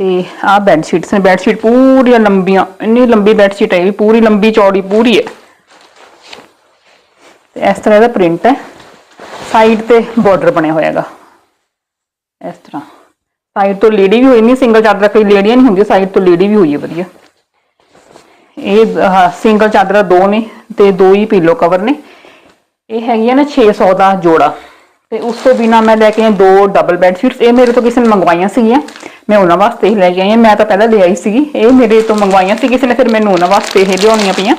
ਤੇ ਆਹ ਬੈੱਡ ਸ਼ੀਟਸ ਨੇ ਬੈੱਡ ਸ਼ੀਟ ਪੂਰੀਆਂ ਲੰਬੀਆਂ, ਇੰਨੀ ਲੰਬੀ ਬੈੱਡ ਸ਼ੀਟ ਹੈ, ਇਹ ਵੀ ਪੂਰੀ ਲੰਬੀ ਚੌੜੀ ਪੂਰੀ ਹੈ। ਤੇ ਇਸ ਤਰ੍ਹਾਂ ਦਾ ਪ੍ਰਿੰਟ ਹੈ। ਸਾਈਡ ਤੇ ਬਾਰਡਰ ਬਣਿਆ ਹੋਇਆਗਾ ਇਸ ਤਰ੍ਹਾਂ। ਸਾਈਡ ਤੋਂ ਲੇਡੀ ਵੀ ਹੋਈ ਨਹੀਂ ਸਿੰਗਲ ਚਾਦਰ ਕਈ ਲੇਡੀਆਂ ਨਹੀਂ ਹੁੰਦੀਆਂ ਸਾਈਡ ਤੋਂ ਲੇਡੀ ਵੀ ਹੋਈ ਹੈ ਵਧੀਆ। ਇਹ ਸਿੰਗਲ ਚਾਦਰਾਂ ਦੋ ਨੇ ਤੇ ਦੋ ਹੀ ਪੀਲੋ ਕਵਰ ਨੇ। ਇਹ ਹੈਗੀ ਹੈਗੀਆਂ ਨੇ 600 ਦਾ ਜੋੜਾ। ਤੇ ਉਸ ਤੋਂ ਬਿਨਾ ਮੈਂ ਲੈ ਕੇ ਆਈ ਦੋ ਡਬਲ ਬੈੱਡ ਸ਼ੀਟਸ ਇਹ ਮੇਰੇ ਤੋਂ ਕਿਸੇ ਨੇ ਮੰਗਵਾਈਆਂ ਸੀਗੀਆਂ। ਮੈਂ ਉਹਨਾਂ ਵਾਸਤੇ ਹੀ ਲੈ ਕੇ ਆਈ ਹਾਂ। ਮੈਂ ਤਾਂ ਪਹਿਲਾਂ ਲੈ ਆਈ ਸੀਗੀ। ਇਹ ਮੇਰੇ ਤੋਂ ਮੰਗਵਾਈਆਂ ਸੀ ਕਿਸੇ ਨੇ ਫਿਰ ਮੈਨੂੰ ਉਹਨਾਂ ਵਾਸਤੇ ਇਹ ਲਿਆਉਣੀਆਂ ਪਈਆਂ।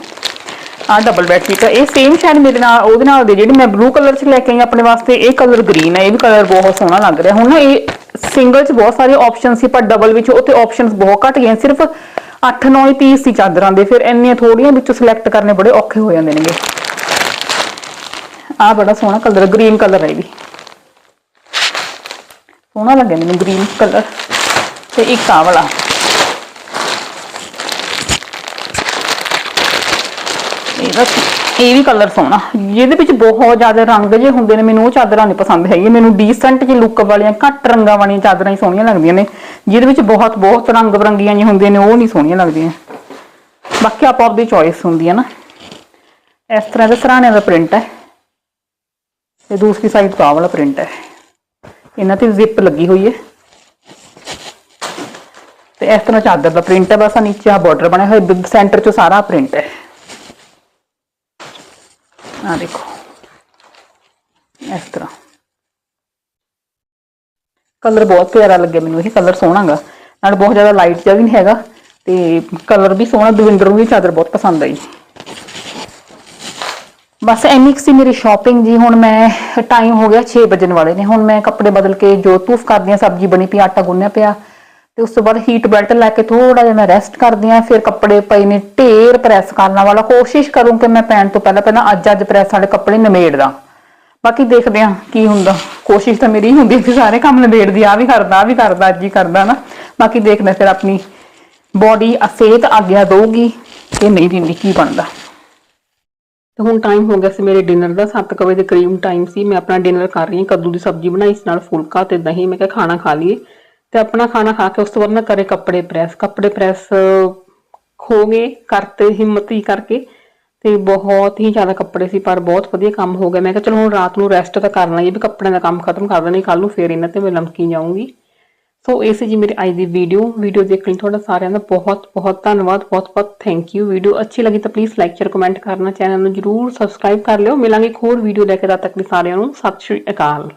ਆ ਡਬਲ ਬੈੱਡ ਸ਼ੀਟ ਹੈ ਇਹ ਸੇਮ ਸ਼ਾਇਦ ਮੇਰੇ ਨਾਲ, ਉਹਦੇ ਨਾਲ ਦੇ ਜਿਹੜੀ ਮੈਂ ਬਲੂ ਕਲਰ ਚ ਲੈ ਕੇ ਆਈ ਆਪਣੇ ਵਾਸਤੇ, ਇਹ ਕਲਰ ਗ੍ਰੀਨ ਹੈ ਇਹ ਵੀ ਕਲਰ ਬਹੁਤ ਸੋਹਣਾ ਲੱਗ ਰਿਹਾ। ਹੁਣ ਨਾ ਇਹ ਸਿੰਗਲ ਚ ਬਹੁਤ ਸਾਰੇ ਆਪਸ਼ਨ ਸੀ, ਪਰ ਡਬਲ ਵਿੱਚ ਉੱਥੇ ਆਪਸ਼ਨਸ ਬਹੁਤ ਘੱਟ ਗਏ। ਸਿਰਫ 8-9 ਹੀ ਪੀਸ ਸੀ ਚਾਦਰਾਂ ਦੇ। ਫਿਰ ਇੰਨੀਆਂ ਥੋੜੀਆਂ ਵਿੱਚੋਂ ਸਿਲੈਕਟ ਕਰਨੇ ਬੜੇ ਔਖੇ ਹੋ ਜਾਂਦੇ ਨੇਗੇ। ਆ ਬੜਾ ਸੋਹਣਾ ਕਲਰ ਗ੍ਰੀਨ ਕਲਰ ਹੈ ਇਹ ਵੀ। ਸੋਹਣਾ ਲੱਗਿਆ ਮੈਨੂੰ ਗ੍ਰੀਨ ਕਲਰ ਤੇ ਇੱਕ ਆ ਵਾਲਾ ਇਹਦਾ ਇਹ ਵੀ ਕਲਰ ਸੋਹਣਾ। ਜਿਹਦੇ ਵਿੱਚ ਬਹੁਤ ਜ਼ਿਆਦਾ ਰੰਗ ਜੇ ਹੁੰਦੇ ਨੇ, ਮੈਨੂੰ ਉਹ ਚਾਦਰਾਂ ਨਹੀਂ ਪਸੰਦ ਹੈਗੀ ਮੈਨੂੰ ਡੀਸੈਂਟ ਜਿਹੀ ਲੁੱਕ ਵਾਲੀਆਂ ਘੱਟ ਰੰਗਾਂ ਵਾਲੀਆਂ ਚਾਦਰਾਂ ਹੀ ਸੋਹਣੀਆਂ ਲੱਗਦੀਆਂ ਨੇ। ਜਿਹਦੇ ਵਿੱਚ ਬਹੁਤ ਬਹੁਤ ਰੰਗ ਬਰੰਗੀਆਂ ਜਿਹੀਆਂ ਹੁੰਦੀਆਂ ਨੇ, ਉਹ ਨਹੀਂ ਸੋਹਣੀਆਂ ਲੱਗਦੀਆਂ। ਬਾਕੀ ਆਪੋ ਆਪਦੀ ਚੋਇਸ ਹੁੰਦੀ ਹੈ ਨਾ। ਇਸ ਤਰ੍ਹਾਂ ਦੇ ਸਰਾਣੇ ਦਾ ਪ੍ਰਿੰਟ ਹੈ। ਤੇ ਦੂਸਰੀ ਸਾਈਡ ਤੋਂ ਆ ਵਾਲਾ ਪ੍ਰਿੰਟ ਹੈ। ਇਹਨਾਂ ਤੇ ਜ਼ਿਪ ਲੱਗੀ ਹੋਈ ਹੈ। ਤੇ ਇਸ ਤਰ੍ਹਾਂ ਚਾਦਰ ਦਾ ਪ੍ਰਿੰਟ ਹੈ ਬਸ ਆਹ ਨੀਚੇ ਆ ਬਾਰਡਰ ਬਣਿਆ ਹੋਇਆ ਸੈਂਟਰ ਚੋਂ ਸਾਰਾ ਪ੍ਰਿੰਟ ਹੈ ਆ ਦੇਖੋ ਇਸ ਤਰ੍ਹਾਂ ਕਲਰ ਬਹੁਤ ਪਿਆਰਾ ਲੱਗਿਆ ਮੈਨੂੰ ਇਹ ਕਲਰ ਸੋਹਣਾਗਾ ਨਾਲ ਬਹੁਤ ਜ਼ਿਆਦਾ ਲਾਈਟ ਜਿਹਾ ਵੀ ਨਹੀਂ ਹੈਗਾ ਤੇ ਕਲਰ ਵੀ ਸੋਹਣਾ ਦਵਿੰਦਰ ਨੂੰ ਵੀ ਚਾਦਰ ਬਹੁਤ ਪਸੰਦ ਆਈ। ਬਸ ਇੰਨੀ ਕੁ ਸੀ ਮੇਰੀ ਸ਼ਾਪਿੰਗ ਜੀ ਹੁਣ ਮੈਂ ਟਾਈਮ ਹੋ ਗਿਆ 6 ਵਜਣ ਵਾਲੇ ਨੇ ਹੁਣ ਮੈਂ ਕੱਪੜੇ ਬਦਲ ਕੇ ਜੋ ਤੂਫ ਕਰਦੀ ਆ ਸਬਜ਼ੀ ਬਣੀ ਪਈ ਆਟਾ ਗੁੰਨਿਆ ਪਿਆ ਤੇ ਉਸ ਤੋਂ ਬਾਅਦ ਹੀਟ ਬੈਲਟ ਲੈ ਕੇ ਥੋੜਾ ਜਿਹਾ ਮੈਂ ਰੈਸਟ ਕਰਦੀ ਆ ਫਿਰ ਕੱਪੜੇ ਪਏ ਨੇ ਢੇਰ ਪ੍ਰੈਸ ਕਰਨ ਵਾਲਾ। ਕੋਸ਼ਿਸ਼ ਕਰੂੰ ਕਿ ਮੈਂ ਪੈਣ ਤੋਂ ਪਹਿਲਾਂ ਪਹਿਲਾਂ ਅੱਜ ਅੱਜ ਪ੍ਰੈਸ ਵਾਲੇ ਕੱਪੜੇ ਨਿਮੇੜਦਾ ਬਾਕੀ ਦੇਖਦੇ ਆ ਕੀ ਹੁੰਦਾ। ਕੋਸ਼ਿਸ਼ ਤਾਂ ਮੇਰੀ ਹੁੰਦੀ ਕਿ ਸਾਰੇ ਕੰਮ ਨਿਬੇੜਦੀ ਆ ਵੀ ਕਰਦਾ ਆ ਵੀ ਕਰਦਾ, ਅੱਜ ਹੀ ਕਰਦਾ ਨਾ। ਬਾਕੀ ਦੇਖਦੇ ਫਿਰ ਆਪਣੀ ਬੋਡੀ ਸਿਹਤ ਆਗਿਆ ਦਊਗੀ ਕਿ ਨਹੀਂ ਦਿੰਦੀ, ਕੀ ਬਣਦਾ। ਤੇ ਹੁਣ ਟਾਈਮ ਹੋ ਗਿਆ ਸੀ ਮੇਰੇ ਡਿਨਰ ਦਾ 7 ਵਜੇ ਦੇ ਕਰੀਬ ਟਾਈਮ ਸੀ। ਮੈਂ ਆਪਣਾ ਡਿਨਰ ਕਰ ਰਹੀ ਹਾਂ, ਕੱਦੂ ਦੀ ਸਬਜ਼ੀ ਬਣਾਈ, ਇਸ ਨਾਲ ਫੁਲਕਾ ਤੇ ਦਹੀਂ। ਮੈਂ ਕਿਹਾ ਖਾਣਾ ਖਾ ਲਈਏ। ਤੇ ਆਪਣਾ ਖਾਣਾ ਖਾ ਕੇ ਉਸ ਤੋਂ ਬਾਅਦ ਮੈਂ ਕਰੇ ਕੱਪੜੇ ਪ੍ਰੈਸ ਕੱਪੜੇ ਪ੍ਰੈਸ ਹੋ ਗਏ ਕਰਤੇ ਹਿੰਮਤ ਹੀ ਕਰਕੇ ਤੇ ਬਹੁਤ ਹੀ ਜ਼ਿਆਦਾ ਕੱਪੜੇ ਸੀ, ਪਰ ਬਹੁਤ ਵਧੀਆ ਕੰਮ ਹੋ ਗਿਆ। ਮੈਂ ਕਿਹਾ ਚਲੋ ਹੁਣ ਰਾਤ ਨੂੰ ਰੈਸਟ ਤਾਂ ਕਰਨਾ ਹੀ ਵੀ ਕੱਪੜਿਆਂ ਦਾ ਕੰਮ ਖਤਮ ਕਰ ਦੇਣਾ ਕੱਲ ਨੂੰ ਫੇਰ ਇਹਨਾਂ ਤੇ ਮੈਂ ਲਮਕੀ ਜਾਊਂਗੀ। ਸੋ, ਇਹ ਸੀ ਜੀ ਮੇਰੀ ਅੱਜ ਦੀ ਵੀਡੀਓ ਵੀਡੀਓ ਦੇਖਣ ਲਈ ਤੁਹਾਡਾ ਸਾਰਿਆਂ ਦਾ ਬਹੁਤ ਬਹੁਤ ਧੰਨਵਾਦ, ਬਹੁਤ ਬਹੁਤ ਥੈਂਕ ਯੂ ਵੀਡੀਓ ਅੱਛੀ ਲੱਗੀ ਤਾਂ ਪਲੀਜ਼ ਲਾਈਕ ਸ਼ੇਅਰ ਕਮੈਂਟ ਕਰਨਾ। ਚੈਨਲ ਨੂੰ ਜਰੂਰ ਸਬਸਕ੍ਰਾਈਬ ਕਰ ਲਿਓ। ਮਿਲਾਂਗੇ ਇੱਕ ਹੋਰ ਵੀਡੀਓ ਲੈ ਕੇ। ਤਦ ਤੱਕ ਲਈ ਸਾਰਿਆਂ ਨੂੰ ਸਤਿ ਸ਼੍ਰੀ ਅਕਾਲ।